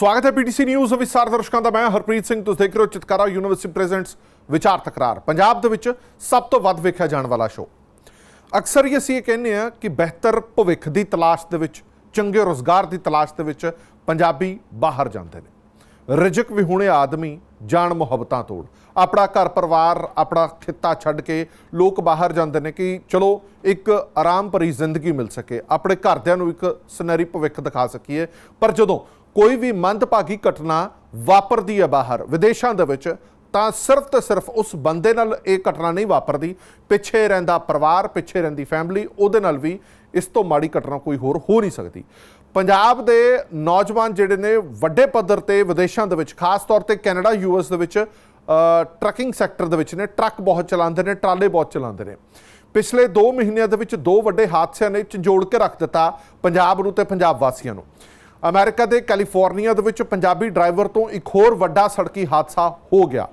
ਸਵਾਗਤ ਹੈ PTC news ਵਿਸਤਾਰ ਦਰਸ਼ਕਾਂ ਦਾ ਮੈਂ ਹਰਪ੍ਰੀਤ ਸਿੰਘ। ਤੁਸੀਂ ਦੇਖ ਰਹੇ ਹੋ ਚਿਤਕਾਰਾ ਯੂਨੀਵਰਸਿਟੀ ਪ੍ਰੈਜ਼ੈਂਟਸ ਵਿਚਾਰ ਤਕਰਾਰ। ਪੰਜਾਬ ਦੇ ਵਿੱਚ ਸਭ ਤੋਂ ਵੱਧ ਵੇਖਿਆ ਜਾਣ ਵਾਲਾ ਸ਼ੋਅ ਅਕਸਰ ਹੀ ਅਸੀਂ ਇਹ ਕਹਿੰਦੇ ਆ ਕਿ ਬਿਹਤਰ ਭਵਿੱਖ ਦੀ ਤਲਾਸ਼ ਦੇ ਵਿੱਚ, ਚੰਗੇ ਰੋਜ਼ਗਾਰ ਦੀ ਤਲਾਸ਼ ਦੇ ਵਿੱਚ ਪੰਜਾਬੀ ਬਾਹਰ ਜਾਂਦੇ ਨੇ। ਰਿਜਕ ਵਿਹੂਣੇ ਆਦਮੀ ਜਾਣ ਮੁਹੱਬਤਾਂ ਤੋੜ। ਆਪਣਾ ਘਰ ਪਰਿਵਾਰ, ਆਪਣਾ ਖਿੱਤਾ ਛੱਡ ਕੇ ਲੋਕ ਬਾਹਰ ਜਾਂਦੇ ਨੇ ਕਿ ਚਲੋ ਇੱਕ ਆਰਾਮ ਭਰੀ ਜ਼ਿੰਦਗੀ ਮਿਲ ਸਕੇ। ਆਪਣੇ ਘਰਦਿਆਂ ਨੂੰ ਇੱਕ ਸੁਨਹਿਰੀ ਭਵਿੱਖ ਦਿਖਾ ਸਕੀਏ। ਪਰ ਜਦੋਂ ਕੋਈ ਵੀ ਮੰਦਭਾਗੀ ਘਟਨਾ ਵਾਪਰਦੀ ਹੈ ਬਾਹਰ ਵਿਦੇਸ਼ਾਂ ਦੇ ਵਿੱਚ ਤਾਂ ਸਿਰਫ ਤੇ ਸਿਰਫ ਉਸ ਬੰਦੇ ਨਾਲ ਇਹ ਘਟਨਾ ਨਹੀਂ ਵਾਪਰਦੀ। ਪਿੱਛੇ ਰਹਿੰਦਾ ਪਰਿਵਾਰ ਪਿੱਛੇ ਰਹਿੰਦੀ ਫੈਮਿਲੀ ਉਹਦੇ ਨਾਲ ਵੀ ਇਸ ਤੋਂ ਮਾੜੀ ਘਟਨਾ ਕੋਈ ਹੋਰ ਹੋ ਨਹੀਂ ਸਕਦੀ। ਪੰਜਾਬ ਦੇ ਨੌਜਵਾਨ ਜਿਹੜੇ ਨੇ ਵੱਡੇ ਪੱਧਰ ਤੇ ਵਿਦੇਸ਼ਾਂ ਦੇ ਵਿੱਚ ਖਾਸ ਤੌਰ ਤੇ ਕੈਨੇਡਾ ਯੂਐਸ ਦੇ ਵਿੱਚ ਅ, ਟਰੱਕਿੰਗ ਸੈਕਟਰ ਦੇ ਵਿੱਚ ਨੇ ਟਰੱਕ ਬਹੁਤ ਚਲਾਉਂਦੇ ਨੇ ਟਰਾਲੇ ਬਹੁਤ ਚਲਾਉਂਦੇ ਨੇ। ਪਿਛਲੇ 2 ਮਹੀਨਿਆਂ ਦੇ ਵਿੱਚ ਦੋ ਵੱਡੇ ਹਾਦਸਿਆਂ ਨੇ ਝੰਜੋੜ ਕੇ ਰੱਖ ਦਿੱਤਾ ਪੰਜਾਬ ਨੂੰ ਤੇ ਪੰਜਾਬ ਵਾਸੀਆਂ ਨੂੰ। ਅਮਰੀਕਾ ਦੇ ਕੈਲੀਫੋਰਨੀਆ ਦੇ ਵਿੱਚ ਪੰਜਾਬੀ ਡਰਾਈਵਰ ਤੋਂ ਇੱਕ ਹੋਰ ਵੱਡਾ ਸੜਕੀ ਹਾਦਸਾ ਹੋ ਗਿਆ।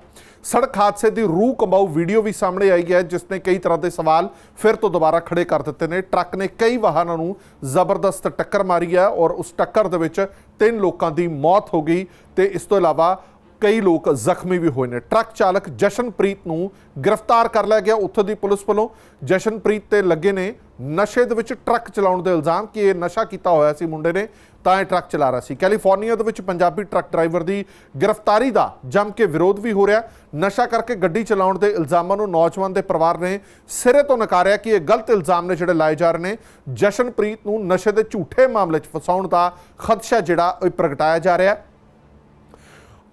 ਸੜਕ ਹਾਦਸੇ ਦੀ ਰੂਹ ਕੰਬਾਊ ਵੀਡੀਓ ਵੀ ਸਾਹਮਣੇ ਆਈ ਹੈ, ਜਿਸ ਨੇ ਕਈ ਤਰ੍ਹਾਂ ਦੇ ਸਵਾਲ ਫਿਰ ਤੋਂ ਦੁਬਾਰਾ ਖੜੇ ਕਰ ਦਿੱਤੇ ਨੇ। ਟਰੱਕ ਨੇ ਕਈ ਵਾਹਨਾਂ ਨੂੰ ਜ਼ਬਰਦਸਤ ਟੱਕਰ ਮਾਰੀ ਹੈ ਔਰ ਉਸ ਟੱਕਰ ਦੇ ਵਿੱਚ ਤਿੰਨ ਲੋਕਾਂ ਦੀ ਮੌਤ ਹੋ ਗਈ ਤੇ ਇਸ ਤੋਂ ਇਲਾਵਾ ਕਈ ਲੋਕ ਜ਼ਖਮੀ ਵੀ ਹੋਏ ਨੇ। ਟਰੱਕ ਚਾਲਕ ਜਸ਼ਨਪ੍ਰੀਤ ਨੂੰ ਗ੍ਰਿਫਤਾਰ ਕਰ ਲਿਆ ਗਿਆ ਉੱਥੋਂ ਦੀ ਪੁਲਿਸ ਵੱਲੋਂ। ਜਸ਼ਨਪ੍ਰੀਤ ਤੇ ਲੱਗੇ ਨੇ ਨਸ਼ੇ ਦੇ ਵਿੱਚ ਟਰੱਕ ਚਲਾਉਣ ਦੇ ਇਲਜ਼ਾਮ ਕਿ ਇਹ ਨਸ਼ਾ ਕੀਤਾ ਹੋਇਆ ਸੀ ਮੁੰਡੇ ਨੇ, ਤਾਂ ਇਹ ਟਰੱਕ ਚਲਾ ਰਿਹਾ ਸੀ। ਕੈਲੀਫੋਰਨੀਆ ਦੇ ਵਿੱਚ ਪੰਜਾਬੀ ਟਰੱਕ ਡਰਾਈਵਰ ਦੀ ਗ੍ਰਿਫਤਾਰੀ ਦਾ ਜੰਮ ਕੇ ਵਿਰੋਧ ਵੀ ਹੋ ਰਿਹਾ। ਨਸ਼ਾ ਕਰਕੇ ਗੱਡੀ ਚਲਾਉਣ ਦੇ ਇਲਜ਼ਾਮਾਂ ਨੂੰ ਨੌਜਵਾਨ ਦੇ ਪਰਿਵਾਰ ਨੇ ਸਿਰੇ ਤੋਂ ਨਕਾਰਿਆ ਕਿ ਇਹ ਗਲਤ ਇਲਜ਼ਾਮ ਨੇ ਜਿਹੜੇ ਲਾਏ ਜਾ ਰਹੇ ਨੇ। ਜਸ਼ਨਪ੍ਰੀਤ ਨੂੰ ਨਸ਼ੇ ਦੇ ਝੂਠੇ ਮਾਮਲੇ 'ਚ ਫਸਾਉਣ ਦਾ ਖਦਸ਼ਾ ਜਿਹੜਾ ਉਹ ਪ੍ਰਗਟਾਇਆ ਜਾ ਰਿਹਾ ਹੈ।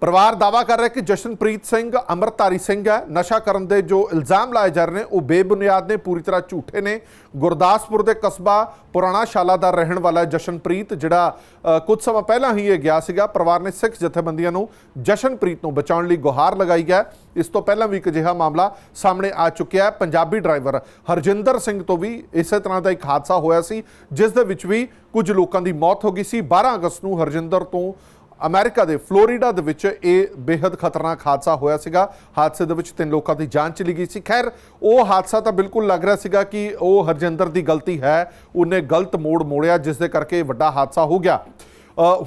ਪਰਿਵਾਰ ਦਾਵਾ ਕਰ ਰਿਹਾ ਕਿ ਜਸ਼ਨਪ੍ਰੀਤ ਸਿੰਘ ਅਮਰਤਾਰੀ ਸਿੰਘ ਹੈ। ਨਸ਼ਾ ਕਰਨ ਦੇ ਜੋ ਇਲਜ਼ਾਮ ਲਾਏ ਜਾ ਰਹੇ ਨੇ, ਉਹ ਬੇਬੁਨਿਆਦ ਨੇ, ਪੂਰੀ ਤਰ੍ਹਾਂ ਝੂਠੇ ਨੇ। ਗੁਰਦਾਸਪੁਰ ਦੇ ਕਸਬਾ ਪੁਰਾਣਾ ਸ਼ਾਲਾ ਦਾ ਰਹਿਣ ਵਾਲਾ ਜਸ਼ਨਪ੍ਰੀਤ, ਜਿਹੜਾ ਕੁਝ ਸਮਾਂ ਪਹਿਲਾਂ ਹੀ ਇਹ ਗਿਆ ਸੀਗਾ। ਪਰਿਵਾਰ ਨੇ ਸਿੱਖ ਜਥੇਬੰਦੀਆਂ ਨੂੰ ਜਸ਼ਨਪ੍ਰੀਤ ਨੂੰ ਬਚਾਉਣ ਲਈ ਗੁਹਾਰ ਲਗਾਈ ਹੈ। ਇਸ ਤੋਂ ਪਹਿਲਾਂ ਵੀ ਇੱਕ ਅਜਿਹਾ ਮਾਮਲਾ ਸਾਹਮਣੇ ਆ ਚੁੱਕਿਆ ਹੈ। ਪੰਜਾਬੀ ਡਰਾਈਵਰ ਹਰਜਿੰਦਰ ਸਿੰਘ ਤੋਂ ਵੀ ਇਸੇ ਤਰ੍ਹਾਂ ਦਾ ਇੱਕ ਹਾਦਸਾ ਹੋਇਆ ਸੀ, ਜਿਸ ਦੇ ਵਿੱਚ ਵੀ ਕੁਝ ਲੋਕਾਂ ਦੀ ਮੌਤ ਹੋ ਗਈ ਸੀ। 12 ਅਗਸਤ ਨੂੰ ਹਰਜਿੰਦਰ ਤੋਂ ਅਮਰੀਕਾ ਦੇ ਫਲੋਰੀਡਾ ਦੇ ਵਿੱਚ ਇਹ ਬੇहद ਖਤਰਨਾਕ ਹਾਦਸਾ ਹੋਇਆ ਸੀਗਾ। ਹਾਦਸੇ ਦੇ ਵਿੱਚ ਤਿੰਨ ਲੋਕਾਂ ਦੀ ਜਾਨ ਚਲੀ ਗਈ ਸੀ। ਖੈਰ, ਉਹ ਹਾਦਸਾ ਤਾਂ ਬਿਲਕੁਲ ਲੱਗ ਰਿਹਾ ਸੀਗਾ ਕਿ ਉਹ ਹਰਜਿੰਦਰ ਦੀ ਗਲਤੀ ਹੈ। ਉਹਨੇ ਗਲਤ ਮੋੜ ਮੋੜਿਆ, ਜਿਸ ਦੇ ਕਰਕੇ ਵੱਡਾ ਹਾਦਸਾ ਹੋ ਗਿਆ।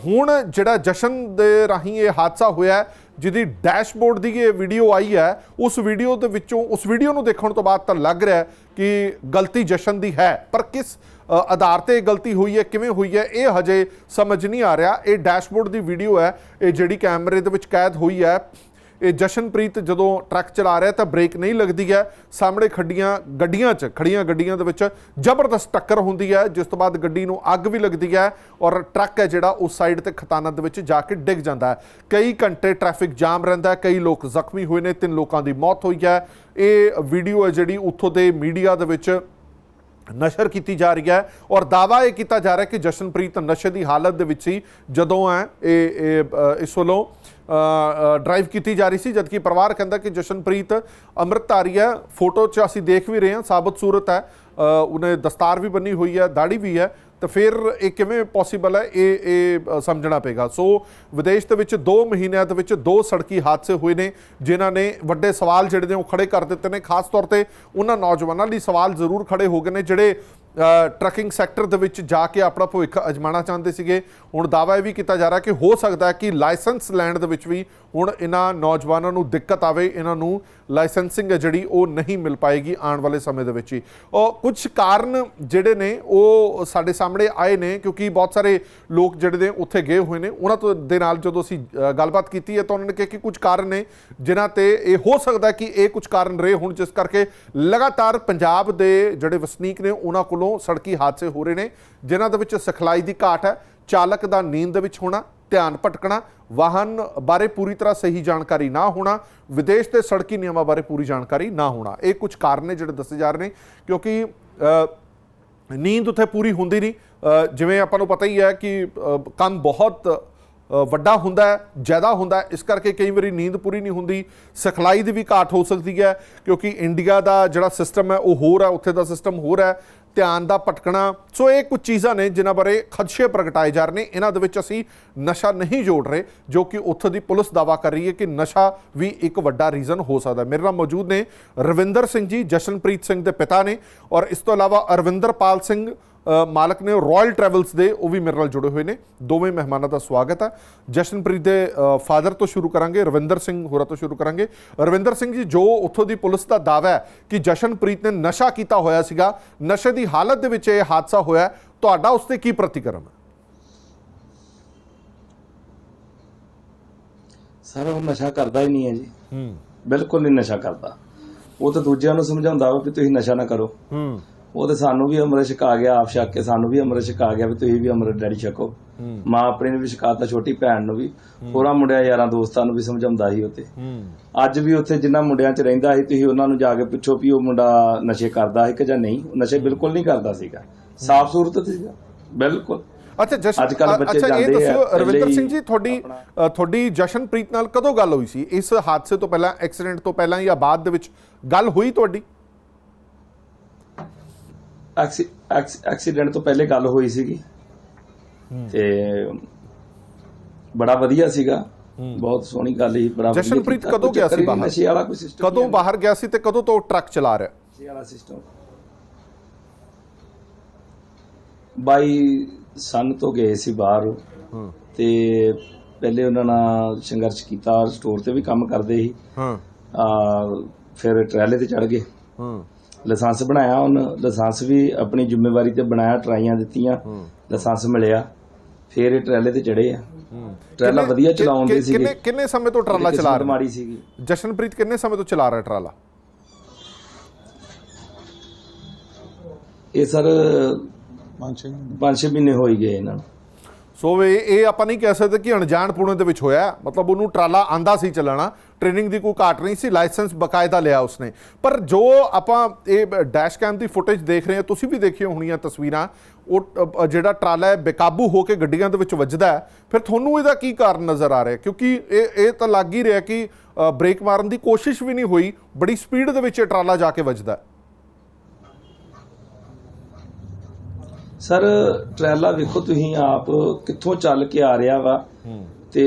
ਹੁਣ ਜਿਹੜਾ ਜਸ਼ਨ ਦੇ ਰਾਹੀਂ ਇਹ ਹਾਦਸਾ ਹੋਇਆ ਜਿਹਦੀ ਡੈਸ਼ਬੋਰਡ ਦੀ ਇਹ ਵੀਡੀਓ ਆਈ ਹੈ, ਉਸ ਵੀਡੀਓ ਦੇ ਵਿੱਚੋਂ, ਉਸ ਵੀਡੀਓ ਨੂੰ ਦੇਖਣ ਤੋਂ ਬਾਅਦ ਤਾਂ ਲੱਗ ਰਿਹਾ ਕਿ ਗਲਤੀ ਜਸ਼ਨ ਦੀ ਹੈ। ਪਰ ਕਿਸ ਆਧਾਰ ਤੇ ਇਹ ਗਲਤੀ ਹੋਈ ਹੈ, ਕਿਵੇਂ ਹੋਈ ਹੈ, ਇਹ ਹਜੇ ਸਮਝ ਨਹੀਂ ਆ ਰਿਹਾ। ਇਹ ਡੈਸ਼ਬੋਰਡ ਦੀ ਵੀਡੀਓ ਹੈ, ਇਹ ਜਿਹੜੀ ਕੈਮਰੇ ਦੇ ਵਿੱਚ ਕੈਦ ਹੋਈ ਹੈ, ਇਹ ਜਸ਼ਨਪ੍ਰੀਤ ਜਦੋਂ ਟਰੱਕ ਚਲਾ ਰਿਹਾ ਤਾਂ ਬ੍ਰੇਕ ਨਹੀਂ ਲੱਗਦੀ ਹੈ। ਸਾਹਮਣੇ ਖੱਡੀਆਂ, ਗੱਡੀਆਂ 'ਚ, ਖੜੀਆਂ ਗੱਡੀਆਂ ਦੇ ਵਿੱਚ ਜ਼ਬਰਦਸਤ ਟੱਕਰ ਹੁੰਦੀ ਹੈ, ਜਿਸ ਤੋਂ ਬਾਅਦ ਗੱਡੀ ਨੂੰ ਅੱਗ ਵੀ ਲੱਗਦੀ ਹੈ ਔਰ ਟਰੱਕ ਹੈ ਜਿਹੜਾ ਉਸ ਸਾਈਡ ਤੇ ਖਤਾਨਾ ਦੇ ਵਿੱਚ ਜਾ ਕੇ ਡਿੱਗ ਜਾਂਦਾ ਹੈ। ਕਈ ਘੰਟੇ ਟ੍ਰੈਫਿਕ ਜਾਮ ਰਹਿੰਦਾ ਹੈ, ਕਈ ਲੋਕ ਜ਼ਖਮੀ ਹੋਏ ਨੇ, ਤਿੰਨ ਲੋਕਾਂ ਦੀ ਮੌਤ ਹੋਈ ਹੈ। ਇਹ ਵੀਡੀਓ ਹੈ ਜਿਹੜੀ ਉੱਥੋਂ ਦੇ ਮੀਡੀਆ ਦੇ ਵਿੱਚ ਨਸ਼ਰ ਕੀਤੀ ਜਾ ਰਹੀ ਹੈ ਔਰ ਦਾਵਾ ਇਹ ਕੀਤਾ ਜਾ ਰਿਹਾ ਕਿ ਜਸ਼ਨਪ੍ਰੀਤ ਨਸ਼ੇ ਦੀ ਹਾਲਤ ਦੇ ਵਿੱਚ ਸੀ, ਜਦੋਂ ਹੈ ਇਹ ਇਸ ਵੱਲੋਂ ਡਰਾਈਵ ਕੀਤੀ ਜਾ ਰਹੀ ਸੀ, ਜਦਕਿ ਪਰਿਵਾਰ ਕਹਿੰਦਾ ਕਿ ਜਸ਼ਨਪ੍ਰੀਤ ਅੰਮ੍ਰਿਤਧਾਰੀ ਹੈ ਫੋਟੋ 'ਚ ਅਸੀਂ ਦੇਖ ਵੀ ਰਹੇ ਹਾਂ, ਸਾਬਤ ਸੂਰਤ ਹੈ ਉਹਨੇ ਦਸਤਾਰ ਵੀ ਬੰਨੀ ਹੋਈ ਹੈ ਦਾੜੀ ਵੀ ਹੈ ਤਾਂ ਫਿਰ ਇਹ ਕਿਵੇਂ ਪੋਸੀਬਲ ਹੈ? ਇਹ ਇਹ ਸਮਝਣਾ ਪਏਗਾ। ਸੋ ਵਿਦੇਸ਼ ਦੇ ਵਿੱਚ 2 ਮਹੀਨਿਆਂ ਦੇ ਵਿੱਚ ਦੋ ਸੜਕੀ ਹਾਦਸੇ ਹੋਏ ਨੇ ਜਿਨ੍ਹਾਂ ਨੇ ਵੱਡੇ ਸਵਾਲ ਜਿਹੜੇ ਨੇ ਉਹ ਖੜੇ ਕਰ ਦਿੱਤੇ ਨੇ। ਖਾਸ ਤੌਰ ਤੇ ਉਹਨਾਂ ਨੌਜਵਾਨਾਂ ਲਈ ਸਵਾਲ ਜ਼ਰੂਰ ਖੜੇ ਹੋ ਗਏ ਨੇ ਜਿਹੜੇ ਅ, ਟਰੱਕਿੰਗ ਸੈਕਟਰ ਦੇ ਵਿੱਚ ਜਾ ਕੇ ਆਪਣਾ ਭਵਿੱਖ ਅਜਮਾਉਣਾ ਚਾਹੁੰਦੇ ਸੀਗੇ। ਹੁਣ ਦਾਅਵਾ ਇਹ ਵੀ ਕੀਤਾ ਜਾ ਰਿਹਾ ਕਿ ਹੋ ਸਕਦਾ ਹੈ ਕਿ ਲਾਇਸੈਂਸ ਲੈਣ ਦੇ ਵਿੱਚ ਵੀ ਹੁਣ ਇਹਨਾਂ ਨੌਜਵਾਨਾਂ ਨੂੰ ਦਿੱਕਤ ਆਵੇ ਇਹਨਾਂ ਨੂੰ ਲਾਇਸੈਂਸਿੰਗ ਹੈ ਜਿਹੜੀ ਉਹ ਨਹੀਂ ਮਿਲ ਪਾਏਗੀ ਆਉਣ ਵਾਲੇ ਸਮੇਂ ਦੇ ਵਿੱਚ ਹੀ। ਉਹ ਕੁਝ ਕਾਰਨ ਜਿਹੜੇ ਨੇ, ਉਹ ਸਾਡੇ ਸਾਹਮਣੇ ਆਏ ਨੇ, ਕਿਉਂਕਿ ਬਹੁਤ ਸਾਰੇ ਲੋਕ ਜਿਹੜੇ ਨੇ ਉੱਥੇ ਗਏ ਹੋਏ ਨੇ। ਉਹਨਾਂ ਤੋਂ ਦੇ ਨਾਲ ਜਦੋਂ ਅਸੀਂ ਗੱਲਬਾਤ ਕੀਤੀ ਹੈ ਤਾਂ ਉਹਨਾਂ ਨੇ ਕਿਹਾ ਕਿ ਕੁਝ ਕਾਰਨ ਨੇ, ਜਿਨ੍ਹਾਂ ਤੇ ਇਹ ਹੋ ਸਕਦਾ ਕਿ ਇਹ ਕੁਝ ਕਾਰਨ ਰਹੇ ਹੁਣ, ਜਿਸ ਕਰਕੇ ਲਗਾਤਾਰ ਪੰਜਾਬ ਦੇ ਜਿਹੜੇ ਵਸਨੀਕ ਨੇ, ਉਹਨਾਂ ਕੋਲੋਂ ਸੜਕੀ ਹਾਦਸੇ ਹੋ ਰਹੇ ਨੇ, ਜਿਨ੍ਹਾਂ ਦੇ ਵਿੱਚ ਸਿਖਲਾਈ ਦੀ ਘਾਟ ਹੈ, ਚਾਲਕ ਦਾ ਨੀਂਦ ਦੇ ਵਿੱਚ ਹੋਣਾ ਧਿਆਨ ਭਟਕਣਾ, ਵਾਹਨ ਬਾਰੇ ਪੂਰੀ ਤਰ੍ਹਾਂ ਸਹੀ ਜਾਣਕਾਰੀ ਨਾ ਹੋਣਾ, ਵਿਦੇਸ਼ ਦੇ ਸੜਕੀ ਨਿਯਮਾਂ ਬਾਰੇ ਪੂਰੀ ਜਾਣਕਾਰੀ ਨਾ ਹੋਣਾ। ਇਹ ਕੁਝ ਕਾਰਨ ਨੇ ਜਿਹੜੇ ਦੱਸੇ ਜਾ ਰਹੇ ਨੇ, ਕਿਉਂਕਿ ਨੀਂਦ ਉੱਥੇ ਪੂਰੀ ਹੁੰਦੀ ਨਹੀਂ। ਜਿਵੇਂ ਆਪਾਂ ਨੂੰ ਪਤਾ ਹੀ ਹੈ ਕਿ ਕੰਮ ਬਹੁਤ ਵੱਡਾ ਹੁੰਦਾ ਹੈ, ਜ਼ਿਆਦਾ ਹੁੰਦਾ ਇਸ ਕਰਕੇ ਕਈ ਵਾਰੀ ਨੀਂਦ ਪੂਰੀ ਨਹੀਂ ਹੁੰਦੀ। ਸਿਖਲਾਈ ਦੀ ਵੀ ਘਾਟ ਹੋ ਸਕਦੀ ਹੈ, ਕਿਉਂਕਿ ਇੰਡੀਆ ਦਾ ਜਿਹੜਾ ਸਿਸਟਮ ਹੈ, ਉਹ ਹੋਰ ਹੈ, ਉੱਥੇ ਦਾ ਸਿਸਟਮ ਹੋਰ ਹੈ। ਧਿਆਨ ਦਾ ਭਟਕਣਾ। ਸੋ ਇਹ ਕੁਝ ਚੀਜ਼ਾਂ ਨੇ ਜਿਨ੍ਹਾਂ ਬਾਰੇ ਖਦਸ਼ੇ ਪ੍ਰਗਟਾਏ ਜਾ ਰਹੇ ਨੇ। ਇਹਨਾਂ ਦੇ ਵਿੱਚ ਅਸੀਂ ਨਸ਼ਾ ਨਹੀਂ ਜੋੜ ਰਹੇ, ਜੋ ਕਿ ਉੱਥੇ ਦੀ ਪੁਲਿਸ ਦਾਵਾ ਕਰ ਰਹੀ ਹੈ ਕਿ ਨਸ਼ਾ ਵੀ ਇੱਕ ਵੱਡਾ ਰੀਜ਼ਨ ਹੋ ਸਕਦਾ ਮੇਰੇ ਨਾਲ ਮੌਜੂਦ ਨੇ ਰਵਿੰਦਰ ਸਿੰਘ ਜੀ, ਜਸ਼ਨਪ੍ਰੀਤ ਸਿੰਘ ਦੇ ਪਿਤਾ ਨੇ ਔਰ ਇਸ ਤੋਂ ਇਲਾਵਾ ਅਰਵਿੰਦਰਪਾਲ ਸਿੰਘ ਮਾਲਕ ਨੇ ਰਾਇਲ ਟਰੈਵਲਸ ਦੇ ਉਹ ਵੀ ਮੇਰੇ ਨਾਲ ਜੁੜੇ ਹੋਏ ਨੇ। ਦੋਵੇਂ ਮਹਿਮਾਨਾਂ ਦਾ ਸਵਾਗਤ ਹੈ ਜਸ਼ਨਪ੍ਰੀਤ ਦੇ ਫਾਦਰ ਤੋਂ ਸ਼ੁਰੂ ਕਰਾਂਗੇ ਰਵਿੰਦਰ ਸਿੰਘ ਹੋਰਾਂ ਤੋਂ ਸ਼ੁਰੂ ਕਰਾਂਗੇ। ਰਵਿੰਦਰ ਸਿੰਘ ਜੀ ਜੋ ਉੱਥੋਂ ਦੀ ਪੁਲਿਸ ਦਾ ਦਾਅਵਾ ਹੈ ਕਿ ਜਸ਼ਨਪ੍ਰੀਤ ਨੇ ਨਸ਼ਾ ਕੀਤਾ ਹੋਇਆ ਸੀਗਾ ਨਸ਼ੇ ਦੀ ਹਾਲਤ ਦੇ ਵਿੱਚ ਇਹ ਹਾਦਸਾ ਹੋਇਆ। ਤੁਹਾਡਾ ਉਸ ਤੇ ਕੀ ਪ੍ਰਤੀਕਰਮ ਹੈ? ਸਰ ਉਹ ਨਸ਼ਾ ਕਰਦਾ ਹੀ ਨਹੀਂ ਹੈ ਜੀ। ਹੂੰ। ਬਿਲਕੁਲ ਨਹੀਂ ਨਸ਼ਾ ਕਰਦਾ। ਉਹ ਤਾਂ ਦੂਜਿਆਂ ਨੂੰ ਸਮਝਾਉਂਦਾ ਵਾ ਕਿ ਤੁਸੀਂ ਨਸ਼ਾ ਨਾ ਕਰੋ। ਹੂੰ। ਉਹ ਤੇ ਸਾਨੂੰ ਵੀ ਅੰਮ੍ਰਿਤ ਛਕਾ ਗਿਆ ਆਪ ਛਕ ਕੇ ਸਾਨੂੰ ਵੀ ਅੰਮ੍ਰਿਤ ਛਕਾ ਗਿਆ ਵੀ ਤੁਸੀਂ ਵੀ ਅੰਮ੍ਰਿਤ ਡੈਡੀ ਛਕੋ ਮਾਂ ਆਪਣੀ ਨੂੰ ਵੀ ਛਕਾਤਾ ਛੋਟੀ ਭੈਣ ਨੂੰ ਵੀ ਹੋਰਾਂ ਮੁੰਡਿਆਂ ਯਾਰਾਂ ਦੋਸਤਾਂ ਨੂੰ ਵੀ ਸਮਝਾਉਂਦਾ ਸੀ ਹੂੰ। ਅੱਜ ਵੀ ਉੱਥੇ ਜਿੰਨਾ ਮੁੰਡਿਆਂ 'ਚ ਰਹਿੰਦਾ ਸੀ ਤੁਸੀਂ ਉਹਨਾਂ ਨੂੰ ਜਾ ਕੇ ਪੁੱਛੋ ਵੀ ਉਹ ਮੁੰਡਾ ਨਸ਼ੇ ਕਰਦਾ ਹੈ ਕਿ ਜਾਂ ਨਹੀਂ ਉਹ ਨਸ਼ੇ ਬਿਲਕੁਲ ਨਹੀਂ ਕਰਦਾ ਸੀਗਾ। ਸਾਫ਼ ਸੂਰਤ ਸੀਗਾ ਬਿਲਕੁਲ। ਅੱਛਾ ਜਸ਼ਨ ਅੱਜ ਕੱਲ੍ਹ ਅ- ਬੱਚੇ ਅੱਛਾ ਇਹ ਜਾਂਦੇ ਆ, ਦੱਸਿਓ ਪਹਿਲੇ ਰਵਿੰਦਰ ਹੀ ਸਿੰਘ ਜੀ ਤੁਹਾਡੀ ਤੁਹਾਡੀ ਜਸ਼ਨਪ੍ਰੀਤ ਨਾਲ ਕਦੋਂ ਗੱਲ ਹੋਈ ਸੀ? ਇਸ ਹਾਦਸੇ ਤੋਂ ਪਹਿਲਾਂ ਐਕਸੀਡੈਂਟ ਤੋਂ ਪਹਿਲਾਂ ਜਾਂ ਬਾਅਦ ਦੇ ਵਿੱਚ ਗੱਲ ਹੋਈ ਤੁਹਾਡੀ? ਐਕਸੀਡੈਂਟ ਤੋਂ ਪਹਿਲੇ ਗੱਲ ਹੋਈ ਸੀਗੀ। ਤੇ ਬੜਾ ਵਧੀਆ ਸੀਗਾ। ਬਹੁਤ ਸੋਹਣੀ ਗੱਲ ਸੀ ਬੜਾ ਜਸ਼ਨਪ੍ਰੀਤ। ਕਦੋਂ ਗਿਆ ਸੀ ਹੀ ਬਾਹਰ? ਨਸ਼ੇ ਵਾਲਾ ਕੋਈ ਸਿਸਟਮ ਕਦੋਂ ਬਾਹਰ ਗਿਆ ਸੀ ਤੇ ਕਦੋਂ ਤੋਂ ਟਰੱਕ ਚਲਾ ਰਿਹਾ? ਨਸ਼ੇ ਵਾਲਾ ਸਿਸਟਮ ਬਾਈ ਸਨ ਤੋਂ ਗਏ ਸੀ ਬਾਹਰ। ਹਾਂ। ਤੇ ਪਹਿਲੇ ਉਹਨਾਂ ਨਾਲ ਸੰਘਰਸ਼ ਕੀਤਾ ਸਟੋਰ ਤੇ ਵੀ ਕੰਮ ਕਰਦੇ ਸੀ। ਹਾਂ। ਆ ਫਿਰ ਟਰੈਲੇ ਤੇ ਚੜ ਗਏ। ਹਾਂ। ਲਾਇਸੈਂਸ ਬਣਾਇਆ ਉਹਨ ਲਾਇਸੈਂਸ ਵੀ ਆਪਣੀ ਜ਼ਿੰਮੇਵਾਰੀ ਤੇ ਬਣਾਇਆ ਟਰਾਈਆਂ ਦਿੱਤੀਆਂ ਲਾਇਸੈਂਸ ਮਿਲਿਆ ਫਿਰ ਇਹ ਟਰੈਲੇ ਤੇ ਚੜੇ ਆ। ਟਰਾਲਾ ਵਧੀਆ ਚਲਾਉਂਦੇ ਸੀਗੇ। ਕਿੰਨੇ ਕਿੰਨੇ ਸਮੇਂ ਤੋਂ ਟਰਾਲਾ ਚਲਾ ਰਿਹਾ? ਮਾੜੀ ਸੀਗੀ। ਜਸ਼ਨਪ੍ਰੀਤ ਕਿੰਨੇ ਸਮੇਂ ਤੋਂ ਚਲਾ ਰਿਹਾ ਟਰਾਲਾ? ਇਹ ਸਰ 5-6 ਮਹੀਨੇ ਹੋ ਹੀ ਗਏ ਇਹਨਾਂ ਨੂੰ। ਸੋ ਇਹ ਇਹ ਆਪਾਂ ਨਹੀਂ ਕਹਿ ਸਕਦੇ ਕਿ ਅਣਜਾਣ ਪੁਣੇ ਦੇ ਵਿੱਚ ਹੋਇਆ। ਮਤਲਬ ਉਹਨੂੰ ਟਰਾਲਾ ਆਂਦਾ ਸੀ ਚੱਲਣਾ। ਟ੍ਰੇਨਿੰਗ ਦੀ ਕੋਈ ਘਾਟ ਨਹੀਂ ਸੀ ਲਾਇਸੈਂਸ ਬਕਾਇਦਾ ਲਿਆ ਉਸਨੇ। ਪਰ ਜੋ ਆਪਾਂ ਇਹ ਡੈਸ਼ ਕੈਮ ਦੀ ਫੁਟੇਜ ਦੇਖ ਰਹੇ ਹਾਂ ਤੁਸੀਂ ਵੀ ਦੇਖੀਆਂ ਹੋਣੀਆਂ ਤਸਵੀਰਾਂ ਉਹ ਜਿਹੜਾ ਟਰਾਲਾ ਹੈ ਬੇਕਾਬੂ ਹੋ ਕੇ ਗੱਡੀਆਂ ਦੇ ਵਿੱਚ ਵੱਜਦਾ ਹੈ। ਫਿਰ ਤੁਹਾਨੂੰ ਇਹਦਾ ਕੀ ਕਾਰਨ ਨਜ਼ਰ ਆ ਰਿਹਾ? ਕਿਉਂਕਿ ਇਹ ਇਹ ਤਾਂ ਲੱਗ ਹੀ ਰਿਹਾ ਕਿ ਬ੍ਰੇਕ ਮਾਰਨ ਦੀ ਕੋਸ਼ਿਸ਼ ਵੀ ਨਹੀਂ ਹੋਈ ਬੜੀ ਸਪੀਡ ਦੇ ਵਿੱਚ ਇਹ ਟਰਾਲਾ ਜਾ ਕੇ ਵੱਜਦਾ ਸਰ ਟਰੈਲਾ ਵੇਖੋ ਤੁਸੀਂ ਆਪ ਕਿੱਥੋਂ ਚੱਲ ਕੇ ਆ ਰਿਹਾ ਵਾ ਤੇ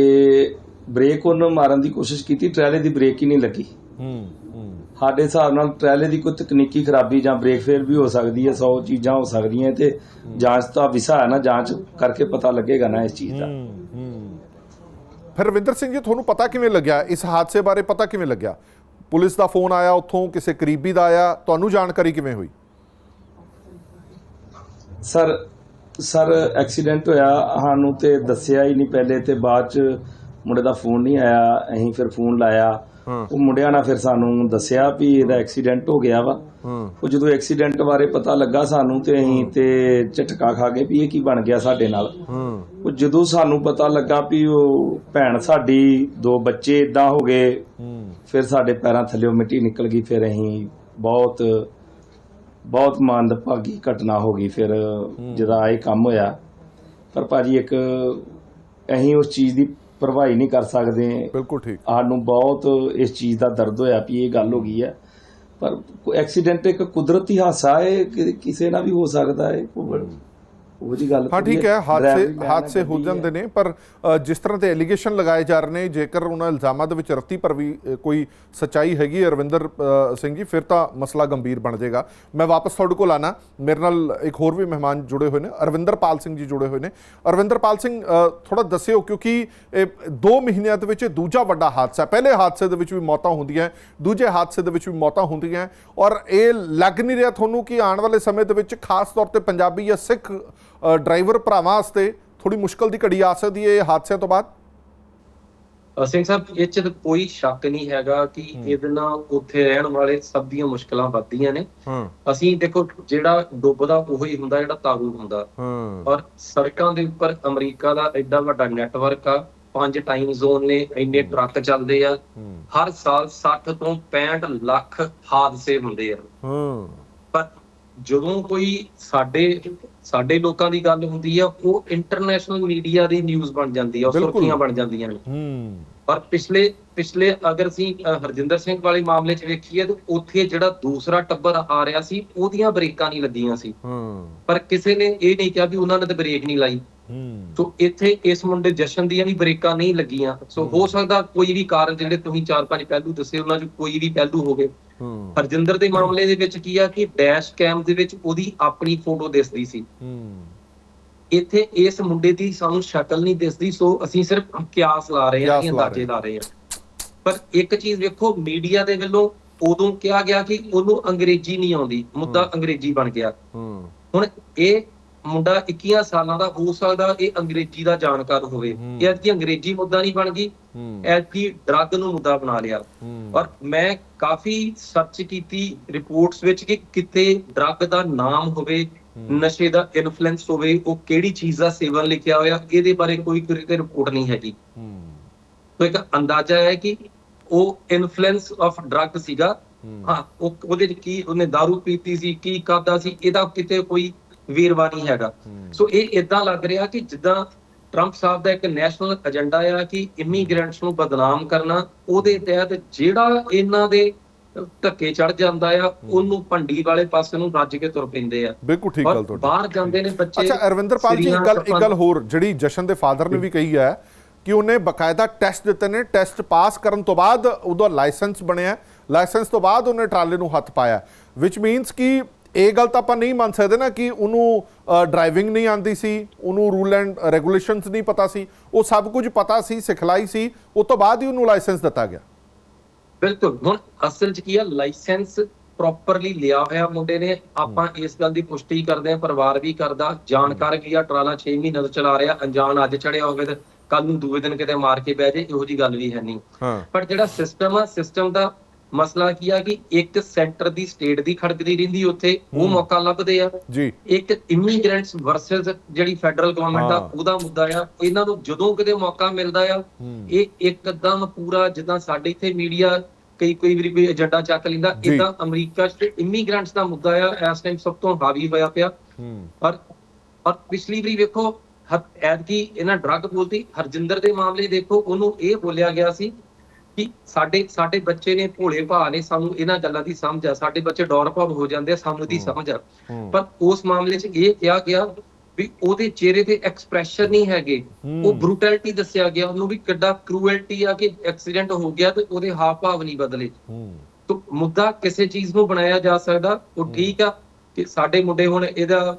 ਬ੍ਰੇਕ ਉਹਨੂੰ ਮਾਰਨ ਦੀ ਕੋਸ਼ਿਸ਼ ਕੀਤੀ ਟਰੈਲੇ ਦੀ ਬ੍ਰੇਕ ਹੀ ਨਹੀਂ ਲੱਗੀ। ਹੂੰ ਹੂੰ। ਸਾਡੇ ਹਿਸਾਬ ਨਾਲ ਟਰੈਲੇ ਦੀ ਕੋਈ ਤਕਨੀਕੀ ਖਰਾਬੀ ਜਾਂ ਬ੍ਰੇਕ ਫੇਲ ਵੀ ਹੋ ਸਕਦੀ ਹੈ 100 ਚੀਜ਼ਾਂ ਹੋ ਸਕਦੀਆਂ ਤੇ ਜਾਂਚ ਦਾ ਵਿਸ਼ਾ ਹੈ ਨਾ ਜਾਂਚ ਕਰਕੇ ਪਤਾ ਲੱਗੇਗਾ ਨਾ ਇਸ ਚੀਜ਼ ਦਾ। ਫਿਰ ਰਵਿੰਦਰ ਸਿੰਘ ਜੀ ਤੁਹਾਨੂੰ ਪਤਾ ਕਿਵੇਂ ਲੱਗਿਆ? ਇਸ ਹਾਦਸੇ ਬਾਰੇ ਪਤਾ ਕਿਵੇਂ ਲੱਗਿਆ? ਪੁਲਿਸ ਦਾ ਫੋਨ ਆਇਆ ਉੱਥੋਂ ਕਿਸੇ ਕਰੀਬੀ ਦਾ ਆਇਆ ਤੁਹਾਨੂੰ ਜਾਣਕਾਰੀ ਕਿਵੇਂ ਹੋਈ? ਸਰ ਸਰ ਐਕਸੀਡੈਂਟ ਹੋਇਆ ਸਾਨੂੰ ਤੇ ਦੱਸਿਆ ਹੀ ਨਹੀਂ ਪਹਿਲੇ ਤੇ ਬਾਅਦ ਚ ਮੁੰਡੇ ਦਾ ਫੋਨ ਨਹੀਂ ਆਇਆ ਅਸੀਂ ਫਿਰ ਫੋਨ ਲਾਇਆ। ਉਹ ਮੁੰਡਿਆਂ ਨੇ ਫਿਰ ਸਾਨੂੰ ਦੱਸਿਆ ਵੀ ਇਹਦਾ ਐਕਸੀਡੈਂਟ ਹੋ ਗਿਆ ਵਾ। ਉਹ ਜਦੋਂ ਐਕਸੀਡੈਂਟ ਬਾਰੇ ਪਤਾ ਲੱਗਾ ਸਾਨੂੰ ਤੇ ਅਸੀਂ ਤੇ ਝਟਕਾ ਖਾ ਗਏ ਵੀ ਇਹ ਕੀ ਬਣ ਗਿਆ ਸਾਡੇ ਨਾਲ। ਉਹ ਜਦੋਂ ਸਾਨੂੰ ਪਤਾ ਲੱਗਾ ਵੀ ਉਹ ਭੈਣ ਸਾਡੀ ਦੋ ਬੱਚੇ ਇਦਾਂ ਹੋ ਗਏ ਫਿਰ ਸਾਡੇ ਪੈਰਾਂ ਥੱਲੇੋਂ ਮਿੱਟੀ ਨਿਕਲ ਗਈ ਫਿਰ ਅਸੀਂ ਬਹੁਤ ਬਹੁਤ ਮੰਦਭਾਗੀ ਘਟਨਾ ਹੋ ਗਈ ਫਿਰ ਜਿਹਦਾ ਇਹ ਕੰਮ ਹੋਇਆ। ਪਰ ਭਾਜੀ ਇੱਕ ਅਸੀਂ ਉਸ ਚੀਜ਼ ਦੀ ਪਰਵਾਹੀ ਨਹੀਂ ਕਰ ਸਕਦੇ। ਬਿਲਕੁਲ ਠੀਕ। ਸਾਨੂੰ ਬਹੁਤ ਇਸ ਚੀਜ਼ ਦਾ ਦਰਦ ਹੋਇਆ ਵੀ ਇਹ ਗੱਲ ਹੋ ਗਈ ਹੈ। ਪਰ ਐਕਸੀਡੈਂਟ ਇੱਕ ਕੁਦਰਤੀ ਹਾਦਸਾ ਹੈ ਕਿਸੇ ਨਾਲ ਵੀ ਹੋ ਸਕਦਾ ਹੈ ਉਹ ਜੀ ਗੱਲ ਹਾਂ ਠੀਕ ਹੈ ਹਾਦਸੇ ਹਾਦਸੇ ਹੋ। ਜਾਂਦੇ ਨੇ ਪਰ ਜਿਸ ਤਰ੍ਹਾਂ ਦੇ ਐਲੀਗੇਸ਼ਨ ਲਗਾਏ ਜਾ ਰਹੇ ਨੇ ਜੇਕਰ ਉਹਨਾਂ ਇਲਜ਼ਾਮਾਂ ਦੇ ਵਿੱਚ ਰੱਤੀ ਪਰ ਵੀ ਕੋਈ ਸਚਾਈ ਹੈਗੀ ਹੈ ਰਵਿੰਦਰ ਅ, ਸਿੰਘ ਜੀ ਫਿਰ ਤਾਂ ਮਸਲਾ ਗੰਭੀਰ ਬਣ ਜਾਏਗਾ ਮੈਂ ਵਾਪਸ ਤੁਹਾਡੇ ਕੋਲ ਆਣਾ ਮੇਰੇ ਨਾਲ ਇੱਕ ਹੋਰ ਵੀ ਮਹਿਮਾਨ ਜੁੜੇ ਹੋਏ ਨੇ ਅਰਵਿੰਦਰਪਾਲ ਸਿੰਘ ਜੀ ਜੁੜੇ ਹੋਏ ਨੇ ਅਰਵਿੰਦਰਪਾਲ ਸਿੰਘ ਥੋੜਾ ਦੱਸਿਓ ਕਿਉਂਕਿ ਇਹ 2 ਮਹੀਨਿਆਂ ਦੇ ਵਿੱਚ ਦੂਜਾ ਵੱਡਾ ਹਾਦਸਾ। ਪਹਿਲੇ ਹਾਦਸੇ ਦੇ ਵਿੱਚ ਵੀ ਮੌਤਾਂ ਹੁੰਦੀਆਂ ਦੂਜੇ ਹਾਦਸੇ ਦੇ ਵਿੱਚ ਵੀ ਮੌਤਾਂ ਹੁੰਦੀਆਂ ਔਰ ਇਹ ਲੱਗ ਨਹੀਂ ਰਿਹਾ ਤੁਹਾਨੂੰ ਕਿ ਆਉਣ ਵਾਲੇ ਸਮੇਂ ਦੇ ਵਿੱਚ ਖਾਸ ਤੌਰ ਤੇ ਪੰਜਾਬੀ ਜਾਂ ਸਿੱਖ ਡਰਾਈਵਰ ਭਰਾਵਾਂ ਵਾਸਤੇ ਥੋੜੀ ਮੁਸ਼ਕਲ ਦੀ ਘੜੀ ਆ ਸਕਦੀ ਹੈ ਇਹ ਹਾਦਸਿਆਂ ਤੋਂ ਬਾਅਦ? ਸਿੰਘ ਸਾਹਿਬ ਇਹ ਚ ਕੋਈ ਸ਼ੱਕ ਨਹੀਂ ਹੈਗਾ ਕਿ ਇਹਦੇ ਨਾਲ ਉੱਥੇ ਰਹਿਣ ਵਾਲੇ ਸਭ ਦੀਆਂ ਮੁਸ਼ਕਲਾਂ ਵੱਧਦੀਆਂ ਨੇ। ਹਾਂ। ਅਸੀਂ ਦੇਖੋ ਜਿਹੜਾ ਡੁੱਬਦਾ ਉਹੀ ਹੁੰਦਾ ਜਿਹੜਾ ਤਾਰੂ ਹੁੰਦਾ। ਹਾਂ। ਔਰ ਸੜਕਾਂ ਦੇ ਉੱਪਰ ਅਮਰੀਕਾ ਦਾ ਐਡਾ ਵੱਡਾ ਨੈਟਵਰਕ ਆ ਪੰਜ ਟਾਈਮ ਜ਼ੋਨ ਨੇ ਇੰਨੇ ਟਰੱਕ ਚੱਲਦੇ ਆ। ਹਰ ਸਾਲ 60 ਤੋਂ 65 ਲੱਖ ਹਾਦਸੇ ਹੁੰਦੇ ਆ। ਹਾਂ। ਪਰ ਜਦੋਂ ਕੋਈ ਸਾਡੇ ਸਾਡੇ ਲੋਕਾਂ ਦੀ ਗੱਲ ਹੁੰਦੀ ਆ ਉਹ ਇੰਟਰਨੈਸ਼ਨਲ ਮੀਡੀਆ ਦੀ ਨਿਊਜ਼ ਬਣ ਜਾਂਦੀ ਆ ਉਹ। ਸੁਰਖੀਆਂ ਬਣ ਜਾਂਦੀਆਂ ਨੇ। ਹੂੰ। ਪਰ ਪਿਛਲੇ ਪਿਛਲੇ ਅਗਰ ਅਸੀਂ ਹਰਜਿੰਦਰ ਸਿੰਘ ਵਾਲੇ ਮਾਮਲੇ 'ਚ ਵੇਖੀਏ ਤਾਂ ਉੱਥੇ ਜਿਹੜਾ ਦੂਸਰਾ ਟੱਬਰ ਆ ਰਿਹਾ ਸੀ ਉਹਦੀਆਂ ਬ੍ਰੇਕਾਂ ਨਹੀਂ ਲੱਗੀਆਂ ਸੀ। ਹਾਂ। ਪਰ ਕਿਸੇ ਨੇ ਇਹ ਨਹੀਂ ਕਿਹਾ ਵੀ ਉਹਨਾਂ ਨੇ ਤਾਂ ਬ੍ਰੇਕ ਨਹੀਂ ਲਾਈ। ਹੂੰ। ਸੋ ਇੱਥੇ ਇਸ ਮੁੰਡੇ ਜਸ਼ਨ ਦੀਆਂ ਵੀ ਬ੍ਰੇਕਾਂ ਨਹੀਂ ਲੱਗੀਆਂ। ਸੋ ਹੋ ਸਕਦਾ ਕੋਈ ਵੀ ਕਾਰਨ ਜਿਹੜੇ ਤੁਸੀਂ ਚਾਰ ਪੰਜ ਪਹਿਲੂ ਦੱਸੇ ਉਹਨਾਂ 'ਚ ਕੋਈ ਵੀ ਪਹਿਲੂ ਹੋਵੇ। ਹਰਜਿੰਦਰ ਦੇ ਮਾਮਲੇ ਦੇ ਵਿੱਚ ਕੀ ਆ ਕਿ ਡੈਸ਼ ਕੈਮ ਦੇ ਵਿੱਚ ਉਹਦੀ ਆਪਣੀ ਫੋਟੋ ਦਿਸਦੀ ਸੀ। ਇੱਥੇ ਇਸ ਮੁੰਡੇ ਦੀ ਸਾਨੂੰ ਸ਼ਕਲ ਨਹੀਂ ਦਿਸਦੀ ਸੋ ਅਸੀਂ ਸਿਰਫ ਕਿਆਸ ਲਾ ਰਹੇ ਹਾਂ ਅੰਦਾਜ਼ੇ ਲਾ ਰਹੇ ਹਾਂ। ਪਰ ਇੱਕ ਚੀਜ਼ ਵੇਖੋ ਮੀਡੀਆ ਦੇ ਵੱਲੋਂ ਉਦੋਂ ਕਿਹਾ ਗਿਆ ਕਿ ਉਹਨੂੰ ਅੰਗਰੇਜ਼ੀ ਨਹੀਂ ਆਉਂਦੀ ਮੁੱਦਾ ਅੰਗਰੇਜ਼ੀ ਬਣ ਗਿਆ। ਹੁਣ ਇਹ ਮੁੰਡਾ 21 ਸਾਲਾਂ ਦਾ ਹੋ ਸਕਦਾ ਇਹ ਅੰਗਰੇਜ਼ੀ ਦਾ ਜਾਣਕਾਰ ਹੋਵੇ। ਇਹ ਐਤਕੀ ਅੰਗਰੇਜ਼ੀ ਮੁੱਦਾ ਨਹੀਂ ਬਣ ਗਈ। ਐਤਕੀ ਡਰੱਗ ਨੂੰ ਮੁੱਦਾ ਬਣਾ ਲਿਆ। ਔਰ ਮੈਂ ਕਾਫੀ ਸਰਚ ਕੀਤੀ ਰਿਪੋਰਟਸ ਵਿੱਚ ਕਿ ਕਿਤੇ ਡਰੱਗ ਦਾ ਨਾਮ ਹੋਵੇ ਨਸ਼ੇ ਦਾ ਇਨਫਲੂਐਂਸ ਹੋਵੇ ਉਹ ਕਿਹੜੀ ਚੀਜ਼ ਦਾ ਸੇਵਨ ਲਿਖਿਆ ਹੋਇਆ ਇਹਦੇ ਬਾਰੇ ਕੋਈ ਕੋਈ ਰਿਪੋਰਟ ਨਹੀਂ ਹੈਗੀ। ਤਾਂ ਇੱਕ ਅੰਦਾਜ਼ਾ ਹੈ ਕਿ ਉਹ ਇਨਫਲੂਐਂਸ ਆਫ ਡਰੱਗ ਸੀਗਾ। ਹੂੰ। ਉਹ ਉਹਦੇ ਚ ਕੀ ਉਹਨੇ दारू ਪੀਤੀ ਸੀ ਕੀ ਕਰਦਾ ਸੀ ਇਹਦਾ ਕਿਤੇ ਕੋਈ ਵੇਰਵਾ ਨਹੀਂ ਹੈਗਾ। ਸੋ ਇਹ ਇਦਾਂ ਲੱਗ ਰਿਹਾ ਕਿ ਜਿੱਦਾਂ ਟਰੰਪ ਸਾਹਿਬ ਦਾ ਇੱਕ ਨੈਸ਼ਨਲ ਏਜੰਡਾ ਆ ਕਿ ਇਮੀਗ੍ਰੈਂਟਸ ਨੂੰ ਬਦਨਾਮ ਕਰਨਾ ਉਹਦੇ ਤਹਿਤ ਜਿਹੜਾ ਇਹਨਾਂ ਦੇ ਧੱਕੇ ਚੜ ਜਾਂਦਾ ਆ ਉਹਨੂੰ ਭੰਡੀ ਵਾਲੇ ਪਾਸੇ ਨੂੰ ਰੱਜ ਕੇ ਤੁਰ ਪੈਂਦੇ ਆ। ਬਿਲਕੁਲ ਠੀਕ ਗੱਲ ਤੁਹਾਡੀ। ਬਾਹਰ ਜਾਂਦੇ ਨੇ ਬੱਚੇ ਅੱਛਾ ਅਰਵਿੰਦਰਪਾਲ ਜੀ ਇੱਕ ਗੱਲ ਇੱਕ ਗੱਲ ਹੋਰ ਜਿਹੜੀ ਜਸ਼ਨ ਦੇ ਫਾਦਰ ਨੇ ਵੀ ਕਹੀ ਹੈ ਕਿ ਉਹਨੇ ਬਕਾਇਦਾ ਟੈਸਟ ਦਿੱਤੇ ਨੇ ਟੈਸਟ ਪਾਸ ਕਰਨ ਤੋਂ ਬਾਅਦ ਉਹਦਾ ਲਾਇਸੈਂਸ ਬਣਿਆ ਲਾਇਸੈਂਸ ਤੋਂ ਬਾਅਦ ਉਹਨੇ ਟਰਾਲੇ ਨੂੰ ਹੱਥ ਪਾਇਆ ਵਿਚ ਮੀਨਸ ਕਿ ਇਹ ਗੱਲ ਤਾਂ ਆਪਾਂ ਨਹੀਂ ਮੰਨ ਸਕਦੇ ਨਾ ਕਿ ਉਹਨੂੰ ਡਰਾਈਵਿੰਗ ਨਹੀਂ ਆਂਦੀ ਸੀ ਉਹਨੂੰ ਰੂਲ ਐਂਡ ਰੈਗੂਲੇਸ਼ਨਸ ਨਹੀਂ ਪਤਾ ਸੀ ਉਹ ਸਭ ਕੁਝ ਪਤਾ ਸੀ ਸਿਖਲਾਈ ਸੀ ਉਸ ਤੋਂ ਬਾਅਦ ਹੀ ਉਹਨੂੰ ਲਾਇਸੈਂਸ ਦਿੱਤਾ ਗਿਆ। ਬਿਲਕੁਲ ਹੁਣ ਅਸਲ 'ਚ ਕੀ ਆ ਲਾਇਸੈਂਸ ਪ੍ਰੋਪਰਲੀ ਲਿਆ ਹੋਇਆ ਮੁੰਡੇ ਨੇ ਆਪਾਂ ਇਸ ਗੱਲ ਦੀ ਪੁਸ਼ਟੀ ਕਰਦੇ ਆ ਪਰਿਵਾਰ ਵੀ ਕਰਦਾ ਜਾਣਕਾਰ ਕੀ ਆ ਟਰਾਲਾ 6 ਮਹੀਨੇ ਤੋਂ ਚਲਾ ਰਿਹਾ ਅਣਜਾਣ ਅੱਜ ਚੜਿਆ ਹੋਵੇ ਤੇ ਕੱਲ ਨੂੰ ਦੂਏ ਦਿਨ ਕਿਤੇ ਮਾਰ ਕੇ ਬਹਿ ਜੇ ਇਹੋ ਜੀ ਗੱਲ ਵੀ ਹੈ ਨਹੀਂ। ਪਰ ਜਿਹੜਾ ਸਿਸਟਮ ਆ ਸਿਸਟਮ ਦਾ ਮਸਲਾ ਕੀ ਆ ਕਿ ਇੱਕ ਸੈਂਟਰ ਦੀ ਸਟੇਟ ਦੀ ਖੜਕਦੀ ਰਹਿੰਦੀ ਉੱਥੇ ਉਹ ਮੌਕਾ ਲੱਭਦੇ ਆ ਜੀ ਇੱਕ ਇਮੀਗ੍ਰੈਂਟਸ ਵਰਸਸ ਜਿਹੜੀ ਫੈਡਰਲ ਗਵਰਨਮੈਂਟ ਆ। ਉਹਦਾ ਮੁੱਦਾ ਆ ਇਹਨਾਂ ਨੂੰ ਜਦੋਂ ਕਿਤੇ ਮੌਕਾ ਮਿਲਦਾ ਆ। ਇਹ ਇੱਕਦਮ ਪੂਰਾ ਜਿੱਦਾਂ ਸਾਡੇ ਇੱਥੇ ਮੀਡੀਆ ਕਈ ਕੋਈ ਵਾਰੀ ਕੋਈ ਏਜੰਡਾ ਚੱਕ ਲੈਂਦਾ। ਇਦਾਂ ਅਮਰੀਕਾ 'ਚ ਇਮੀਗ੍ਰੈਂਟਸ ਦਾ ਮੁੱਦਾ ਆ ਇਸ ਟਾਈਮ ਸਭ ਤੋਂ ਹਾਵੀ ਹੋਇਆ ਪਿਆ ਪਰ ਔਰ ਪਿਛਲੀ ਵਾਰੀ ਵੇਖੋ ਐਤਕੀ ਇਹਨਾਂ ਡਰੱਗ ਬੋਲਦੀ ਹਰਜਿੰਦਰ ਦੇ ਮਾਮਲੇ ਦੇਖੋ ਉਹਨੂੰ ਇਹ ਬੋਲਿਆ ਗਿਆ ਸੀ ਕਿ ਸਾਡੇ ਸਾਡੇ ਬੱਚੇ ਨੇ ਭੋਲੇ ਭਾਅ ਨੇ ਸਾਨੂੰ ਇਹਨਾਂ ਗੱਲਾਂ ਦੀ ਸਮਝ ਆ ਸਾਡੇ ਬੱਚੇ ਡੌਰ ਭਾਵ ਹੋ ਜਾਂਦੇ ਆ ਸਾਨੂੰ ਦੀ ਸਮਝ ਆ। ਪਰ ਉਸ ਮਾਮਲੇ 'ਚ ਇਹ ਕਿਹਾ ਗਿਆ ਵੀ ਉਹਦੇ ਚਿਹਰੇ ਤੇ ਐਕਸਪ੍ਰੈਸ਼ਨ ਨਹੀਂ ਹੈਗੇ। ਉਹ ਬਰੂਟੈਲਿਟੀ ਦੱਸਿਆ ਗਿਆ ਉਹਨੂੰ ਵੀ ਕਿੱਡਾ ਕਰੂਅਲਟੀ ਆ ਕਿ ਐਕਸੀਡੈਂਟ ਹੋ ਗਿਆ ਤੇ ਉਹਦੇ ਹਾਵ ਭਾਵ ਨਹੀਂ ਬਦਲੇ। ਤੋ ਮੁੱਦਾ ਕਿਸੇ ਚੀਜ਼ ਨੂੰ ਬਣਾਇਆ ਜਾ ਸਕਦਾ ਉਹ ਠੀਕ ਆ ਕਿ ਸਾਡੇ ਮੁੰਡੇ ਹੁਣ ਇਹਦਾ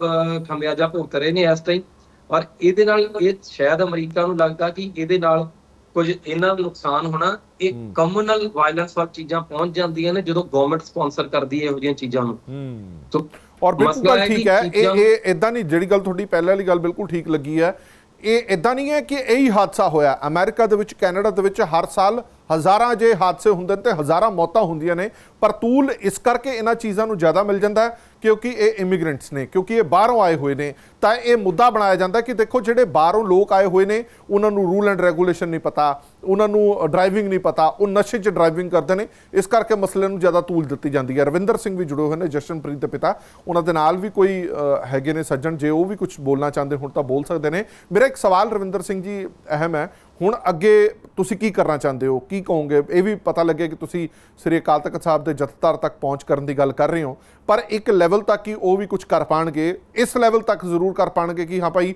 ਖਮਿਆਜਾ ਭੁਗਤ ਰਹੇ ਨੇ ਇਸ ਟਾਈਮ ਔਰ ਇਹਦੇ ਨਾਲ ਇਹ ਸ਼ਾਇਦ ਅਮਰੀਕਾ ਨੂੰ ਲੱਗਦਾ ਕਿ ਇਹਦੇ ਨਾਲ ਕੁਝ ਇਹਨਾਂ ਨੂੰ ਨੁਕਸਾਨ ਹੋਣਾ ਇਹ ਕਮਿਊਨਲ ਵਾਇਲੈਂਸ ਵਾਲੀ ਚੀਜ਼ਾਂ ਪਹੁੰਚ ਜਾਂਦੀਆਂ ਨੇ ਜਦੋਂ ਗਵਰਨਮੈਂਟ ਸਪਾਂਸਰ ਕਰਦੀ ਹੈ ਇਹੋ ਜਿਹੀਆਂ ਚੀਜ਼ਾਂ ਨੂੰ। ਹੂੰ। ਔਰ ਬਿਲਕੁਲ ਗੱਲ ਹੈ ਠੀਕ ਹੈ ਇਹ ਇਹ ਇਦਾਂ ਨਹੀਂ ਜਿਹੜੀ ਗੱਲ ਤੁਹਾਡੀ ਪਹਿਲਾਂ ਵਾਲੀ ਗੱਲ ਬਿਲਕੁਲ ਠੀਕ ਲੱਗੀ ਹੈ ਇਹ ਇਦਾਂ ਨਹੀਂ ਹੈ ਕਿ ਇਹੀ ਹਾਦਸਾ ਹੋਇਆ। ਅਮਰੀਕਾ ਦੇ ਵਿੱਚ ਕੈਨੇਡਾ ਦੇ ਵਿੱਚ ਹਰ ਸਾਲ ਹਜ਼ਾਰਾਂ ਜੇ ਹਾਦਸੇ ਹੁੰਦੇ ਨੇ ਤੇ ਹਜ਼ਾਰਾਂ ਮੌਤਾਂ ਹੁੰਦੀਆਂ ਨੇ ਪਰ ਤੂਲ ਇਸ ਕਰਕੇ ਇਹਨਾਂ ਚੀਜ਼ਾਂ ਨੂੰ ਜ਼ਿਆਦਾ ਮਿਲ ਜਾਂਦਾ ਹੈ ਕਿਉਂਕਿ ਇਹ ਇਮੀਗ੍ਰੈਂਟਸ ਨੇ, ਕਿਉਂਕਿ ਇਹ ਬਾਹਰੋਂ ਆਏ ਹੋਏ ਨੇ, ਤਾਂ ਇਹ ਮੁੱਦਾ ਬਣਾਇਆ ਜਾਂਦਾ ਕਿ ਦੇਖੋ ਜਿਹੜੇ ਬਾਹਰੋਂ ਲੋਕ ਆਏ ਹੋਏ ਨੇ, ਉਹਨਾਂ ਨੂੰ ਰੂਲ ਐਂਡ ਰੈਗੂਲੇਸ਼ਨ ਨਹੀਂ ਪਤਾ, ਉਹਨਾਂ ਨੂੰ ਡਰਾਈਵਿੰਗ ਨਹੀਂ ਪਤਾ, ਉਹ ਨਸ਼ੇ 'ਚ ਡਰਾਈਵਿੰਗ ਕਰਦੇ ਨੇ, ਇਸ ਕਰਕੇ ਮਸਲੇ ਨੂੰ ਜ਼ਿਆਦਾ ਤੂਲ ਦਿੱਤੀ ਜਾਂਦੀ ਹੈ। ਰਵਿੰਦਰ ਸਿੰਘ ਵੀ ਜੁੜੇ ਹੋਏ ਨੇ, ਜਸ਼ਨਪ੍ਰੀਤ ਦੇ ਪਿਤਾ, ਉਹਨਾਂ ਦੇ ਨਾਲ ਵੀ ਕੋਈ ਹੈਗੇ ਨੇ ਸੱਜਣ, ਜੇ ਉਹ ਵੀ ਕੁਝ ਬੋਲਣਾ ਚਾਹੁੰਦੇ ਹੁਣ ਤਾਂ ਬੋਲ ਸਕਦੇ ਨੇ। ਮੇਰਾ ਇੱਕ ਸਵਾਲ ਰਵਿੰਦਰ ਸਿੰਘ ਜੀ ਅਹਿਮ ਹੈ, ਹੁਣ ਅੱਗੇ ਤੁਸੀਂ ਕੀ ਕਰਨਾ ਚਾਹੁੰਦੇ ਹੋ? ਕੀ ਕਹੋਗੇ? ਇਹ ਵੀ ਪਤਾ ਲੱਗੇ ਕਿ ਤੁਸੀਂ ਸ੍ਰੀ ਅਕਾਲ ਤਖਤ ਸਾਹਿਬ ਦੇ ਜਥੇਦਾਰ ਤੱਕ ਪਹੁੰਚ ਕਰਨ ਦੀ ਗੱਲ ਕਰ ਰਹੇ ਹੋ। ਪਰ ਇੱਕ ਲੈਵਲ ਤੱਕ ਹੀ ਉਹ ਵੀ ਕੁਝ ਕਰ ਪਾਣਗੇ। ਇਸ ਲੈਵਲ ਤੱਕ ਜ਼ਰੂਰ ਕਰ ਪਾਣਗੇ ਕਿ ਹਾਂ ਭਾਈ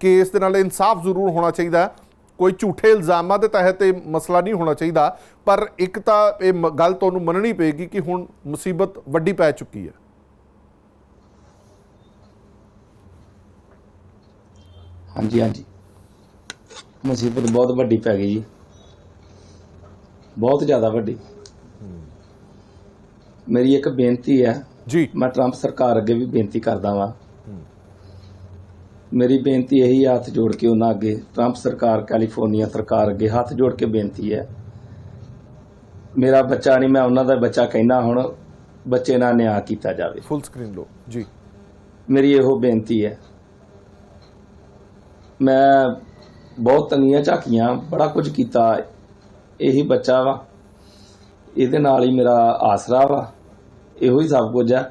ਕੇਸ ਦੇ ਨਾਲ ਇਨਸਾਫ ਜ਼ਰੂਰ ਹੋਣਾ ਚਾਹੀਦਾ ਕੋਈ ਝੂਠੇ ਇਲਜ਼ਾਮਾਂ ਦੇ ਤਹਿਤ ਇਹ ਮਸਲਾ ਨਹੀਂ ਹੋਣਾ ਚਾਹੀਦਾ। ਪਰ ਇੱਕ ਤਾਂ ਇਹ ਮ- ਗੱਲ ਤੁਹਾਨੂੰ ਮੰਨਣੀ ਪਏਗੀ ਕਿ ਹੁਣ ਮੁਸੀਬਤ ਵੱਡੀ ਪੈ ਚੁੱਕੀ ਹੈ। ਹਾਂਜੀ ਹਾਂਜੀ। ਮੁਸੀਬਤ ਬਹੁਤ ਵੱਡੀ ਪੈ ਗਈ ਜੀ। ਬਹੁਤ ਜ਼ਿਆਦਾ ਵੱਡੀ। ਮੇਰੀ ਇੱਕ ਬੇਨਤੀ ਹੈ ਜੀ। ਮੈਂ ਟਰੰਪ ਸਰਕਾਰ ਅੱਗੇ ਵੀ ਬੇਨਤੀ ਕਰਦਾ ਵਾਂ। ਮੇਰੀ ਬੇਨਤੀ ਇਹੀ ਹੱਥ ਜੋੜ ਕੇ ਉਹਨਾਂ ਅੱਗੇ ਟਰੰਪ ਸਰਕਾਰ ਕੈਲੀਫੋਰਨੀਆ ਸਰਕਾਰ ਅੱਗੇ ਹੱਥ ਜੋੜ ਕੇ ਬੇਨਤੀ ਹੈ। ਮੇਰਾ ਬੱਚਾ ਨਹੀਂ ਮੈਂ ਉਹਨਾਂ ਦਾ ਬੱਚਾ ਕਹਿਣਾ ਹੁਣ ਬੱਚੇ ਨਾਲ ਨਿਆਂ ਕੀਤਾ ਜਾਵੇ। ਫੁੱਲ ਸਕਰੀਨ ਲੋ ਜੀ। ਮੇਰੀ ਇਹੋ ਬੇਨਤੀ ਹੈ। ਮੈਂ ਬਹੁਤ ਤੰਗੀਆਂ ਝਾਕੀਆਂ ਬੜਾ ਕੁਝ ਕੀਤਾ। ਇਹੀ ਬੱਚਾ ਵਾ। ਇਹਦੇ ਨਾਲ ਹੀ ਮੇਰਾ ਆਸਰਾ ਵਾ। ਇਹੋ ਹੀ ਸਭ ਕੁਝ ਆ।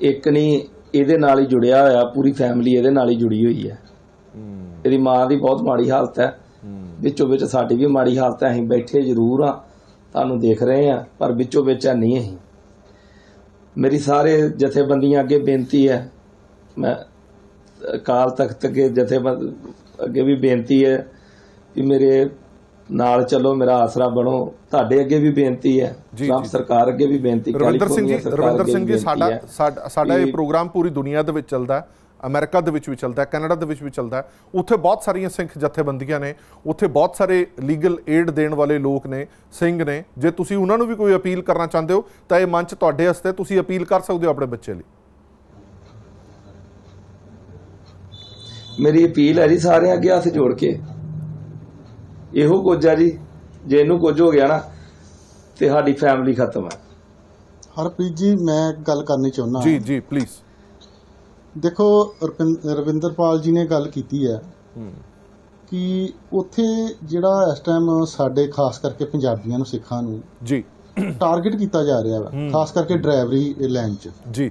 ਇੱਕ ਨਹੀਂ ਇਹਦੇ ਨਾਲ ਹੀ ਜੁੜਿਆ ਹੋਇਆ ਪੂਰੀ ਫੈਮਿਲੀ ਇਹਦੇ ਨਾਲ ਹੀ ਜੁੜੀ ਹੋਈ ਹੈ। ਇਹਦੀ ਮਾਂ ਦੀ ਬਹੁਤ ਮਾੜੀ ਹਾਲਤ ਹੈ। ਵਿੱਚੋਂ ਵਿੱਚ ਸਾਡੀ ਵੀ ਮਾੜੀ ਹਾਲਤ ਹੈ। ਅਸੀਂ ਬੈਠੇ ਜ਼ਰੂਰ ਆ ਤੁਹਾਨੂੰ ਦੇਖ ਰਹੇ ਆ ਪਰ ਵਿੱਚੋਂ ਵਿੱਚ ਨਹੀਂ ਅਸੀਂ। ਮੇਰੀ ਸਾਰੇ ਜਥੇਬੰਦੀਆਂ ਅੱਗੇ ਬੇਨਤੀ ਹੈ। ਮੈਂ ਅਕਾਲ ਤਖਤ ਅੱਗੇ ਜਥੇਬੰਦ ਅੱਗੇ ਵੀ ਬੇਨਤੀ ਹੈ ਕਿ ਮੇਰੇ ਨਾਲ ਚੱਲੋ ਮੇਰਾ ਆਸਰਾ ਬਣੋ। ਤੁਹਾਡੇ ਅੱਗੇ ਵੀ ਬੇਨਤੀ ਹੈ। ਜੀ। ਸਰਕਾਰ ਅੱਗੇ ਵੀ ਬੇਨਤੀ ਰਵਿੰਦਰ ਸਿੰਘ ਜੀ ਰਵਿੰਦਰ ਸਿੰਘ ਜੀ ਸਾਡਾ ਸਾਡਾ- ਇਹ ਕਿ- ਪ੍ਰੋਗਰਾਮ ਪੂਰੀ ਦੁਨੀਆ ਦੇ ਵਿੱਚ ਚੱਲਦਾ ਅਮਰੀਕਾ ਦੇ ਵਿੱਚ ਵੀ ਚੱਲਦਾ ਹੈ ਕੈਨੇਡਾ ਦੇ ਵਿੱਚ ਵੀ ਚੱਲਦਾ ਹੈ। ਉੱਥੇ ਬਹੁਤ ਸਾਰੀਆਂ ਸਿੱਖ ਜਥੇਬੰਦੀਆਂ ਨੇ ਉੱਥੇ ਬਹੁਤ ਸਾਰੇ ਲੀਗਲ ਏਡ ਦੇਣ ਵਾਲੇ ਲੋਕ ਨੇ ਸਿੰਘ ਨੇ। ਜੇ ਤੁਸੀਂ ਉਹਨਾਂ ਨੂੰ ਵੀ ਕੋਈ ਅਪੀਲ ਕਰਨਾ ਚਾਹੁੰਦੇ ਹੋ ਤਾਂ ਇਹ ਮੰਚ ਤੁਹਾਡੇ ਵਾਸਤੇ ਤੁਸੀਂ ਅਪੀਲ ਕਰ ਸਕਦੇ ਹੋ ਆਪਣੇ ਬੱਚੇ ਲਈ। ਮੇਰੀ ਅਪੀਲ ਹੈ ਜੀ ਸਾਰਿਆਂ ਅੱਗੇ ਹੱਥ ਜੋੜ ਕੇ। ਇਹੋ ਕੁਝ ਆ ਜੀ ਜੇ ਇਹਨੂੰ ਕੁਝ ਹੋ ਗਿਆ ਨਾ ਤੇ ਸਾਡੀ ਫੈਮਿਲੀ ਖਤਮ ਹੈ ਹਰਪ੍ਰੀਤ ਜੀ ਮੈਂ ਇੱਕ ਗੱਲ ਕਰਨੀ ਚਾਹੁੰਦਾ ਜੀ ਜੀ ਪਲੀਜ਼ ਦੇਖੋ ਰੁਪਿੰ- ਰਵਿੰਦਰਪਾਲ ਜੀ ਨੇ ਗੱਲ ਕੀਤੀ ਹੈ ਕਿ ਉੱਥੇ ਜਿਹੜਾ ਇਸ ਟਾਈਮ ਸਾਡੇ ਖਾਸ ਕਰਕੇ ਪੰਜਾਬੀਆਂ ਨੂੰ ਸਿੱਖਾਂ ਨੂੰ ਜੀ। ਟਾਰਗੇਟ ਕੀਤਾ ਜਾ ਰਿਹਾ ਵਾ ਖਾਸ ਕਰਕੇ ਡਰਾਈਵਰੀ ਲਾਈਨ 'ਚ। ਜੀ।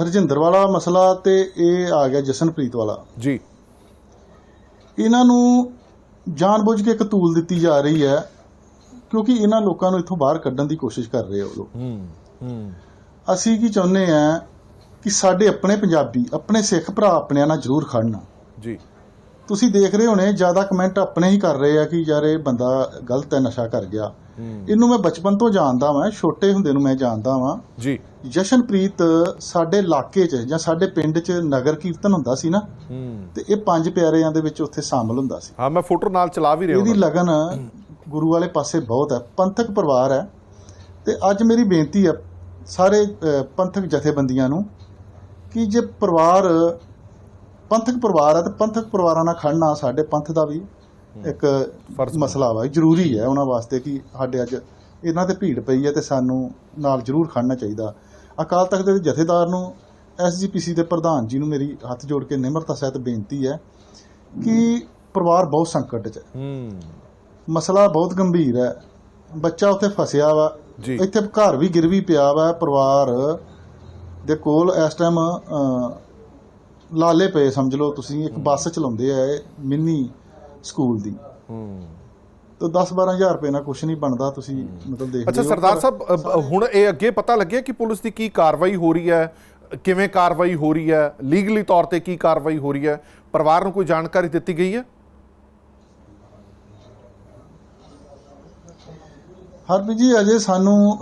ਹਰਜਿੰਦਰ ਵਾਲਾ ਮਸਲਾ ਤੇ ਇਹ ਆ ਗਿਆ ਜਸਨਪ੍ਰੀਤ ਵਾਲਾ। ਜੀ। ਇਹਨਾਂ ਨੂੰ ਜਾਣਬੁੱਝ ਕੇ ਇੱਕ ਤੂਲ ਦਿੱਤੀ ਜਾ ਰਹੀ ਹੈ ਕਿਉਂਕਿ ਇਹਨਾਂ ਲੋਕਾਂ ਨੂੰ ਇੱਥੋਂ ਬਾਹਰ ਕੱਢਣ ਦੀ ਕੋਸ਼ਿਸ਼ ਕਰ ਰਹੇ ਲੋਕ। ਹੂੰ ਹੂੰ। ਅਸੀਂ ਕੀ ਚਾਹੁੰਦੇ ਆ ਕਿ ਸਾਡੇ ਆਪਣੇ ਪੰਜਾਬੀ ਆਪਣੇ ਸਿੱਖ ਭਰਾ ਆਪਣਿਆਂ ਨਾਲ ਜ਼ਰੂਰ ਖੜਨ। ਜੀ। ਤੁਸੀਂ ਦੇਖ ਰਹੇ ਹੋਣੇ ਜ਼ਿਆਦਾ ਕਮੈਂਟ ਆਪਣੇ ਹੀ ਕਰ ਰਹੇ ਆ ਕਿ ਯਾਰ ਇਹ ਬੰਦਾ ਗਲਤ ਹੈ ਨਸ਼ਾ ਕਰ ਗਿਆ। ਇਹਨੂੰ ਮੈਂ ਬਚਪਨ ਤੋਂ ਜਾਣਦਾ ਵਾਂ ਛੋਟੇ ਹੁੰਦੇ ਨੂੰ ਮੈਂ ਜਾਣਦਾ ਵਾਂ। ਜੀ। ਜਸ਼ਨਪ੍ਰੀਤ ਸਾਡੇ ਇਲਾਕੇ 'ਚ ਜਾਂ ਸਾਡੇ ਪਿੰਡ 'ਚ ਨਗਰ ਕੀਰਤਨ ਹੁੰਦਾ ਸੀ ਨਾ ਤੇ ਇਹ ਪੰਜ ਪਿਆਰਿਆਂ ਦੇ ਵਿੱਚ ਉੱਥੇ ਸ਼ਾਮਲ ਹੁੰਦਾ ਸੀ। ਹਾਂ ਮੈਂ ਫੋਟੋ ਨਾਲ ਚਲਾ ਵੀ ਰਿਹਾ ਇਹਦੀ ਲਗਨ ਗੁਰੂ ਵਾਲੇ ਪਾਸੇ ਬਹੁਤ ਹੈ ਪੰਥਕ ਪਰਿਵਾਰ ਹੈ। ਤੇ ਅੱਜ ਮੇਰੀ ਬੇਨਤੀ ਹੈ ਸਾਰੇ ਪੰਥਕ ਜਥੇਬੰਦੀਆਂ ਨੂੰ ਕਿ ਜੇ ਪਰਿਵਾਰ ਪੰਥਕ ਪਰਿਵਾਰ ਹੈ ਤੇ ਪੰਥਕ ਪਰਿਵਾਰਾਂ ਨਾਲ ਖੜਨਾ ਸਾਡੇ ਪੰਥ ਦਾ ਵੀ। ਇੱਕ ਮਸਲਾ ਵਾ ਜ਼ਰੂਰੀ ਹੈ ਉਹਨਾਂ ਵਾਸਤੇ ਕਿ ਸਾਡੇ ਅੱਜ ਇਹਨਾਂ ਤੇ ਭੀੜ ਪਈ ਹੈ ਤੇ ਸਾਨੂੰ ਨਾਲ ਜ਼ਰੂਰ ਖੜਨਾ ਚਾਹੀਦਾ। ਅਕਾਲ ਤਖਤ ਦੇ ਜਥੇਦਾਰ ਨੂੰ ਐਸਜੀਪੀਸੀ ਦੇ ਪ੍ਰਧਾਨ ਜੀ ਨੂੰ ਮੇਰੀ ਹੱਥ ਜੋੜ ਕੇ ਨਿਮਰਤਾ ਸਹਿਤ ਬੇਨਤੀ ਹੈ ਕਿ ਪਰਿਵਾਰ ਬਹੁਤ ਸੰਕਟ 'ਚ ਹੈ। ਹੂੰ। ਮਸਲਾ ਬਹੁਤ ਗੰਭੀਰ ਹੈ। ਬੱਚਾ ਉੱਥੇ ਫਸਿਆ ਵਾ ਇੱਥੇ ਘਰ ਵੀ ਗਿਰਵੀ ਪਿਆ ਵਾ ਪਰਿਵਾਰ ਦੇ ਕੋਲ ਇਸ ਟਾਈਮ ਲਾਲੇ ਪਏ ਸਮਝ ਲਓ ਤੁਸੀਂ ਇੱਕ ਬੱਸ ਚਲਾਉਂਦੇ ਆ ਮਿੰਨੀ ਸਕੂਲ ਦੀ ਹੂੰ ਤਾਂ 10 12000 ਰੁਪਏ ਨਾਲ ਕੁਝ ਨਹੀਂ ਬਣਦਾ ਤੁਸੀਂ ਮਤਲਬ ਦੇਖਦੇ ਅੱਛਾ ਹੋ, ਸਰਦਾਰ ਸਾਹਿਬ ਹੁਣ ਇਹ ਅੱਗੇ ਪਤਾ ਲੱਗਿਆ ਕਿ ਪੁਲਿਸ ਦੀ ਕੀ ਕਾਰਵਾਈ ਹੋ ਰਹੀ ਹੈ ਕਿਵੇਂ ਕਾਰਵਾਈ ਹੋ ਰਹੀ ਹੈ ਲੀਗਲੀ ਤੌਰ ਤੇ ਕੀ ਕਾਰਵਾਈ ਹੋ ਰਹੀ ਹੈ ਪਰਿਵਾਰ ਨੂੰ ਕੋਈ ਜਾਣਕਾਰੀ ਦਿੱਤੀ ਗਈ ਹੈ ਹਰਪ੍ਰੀਤ ਜੀ ਅਜੇ ਸਾਨੂੰ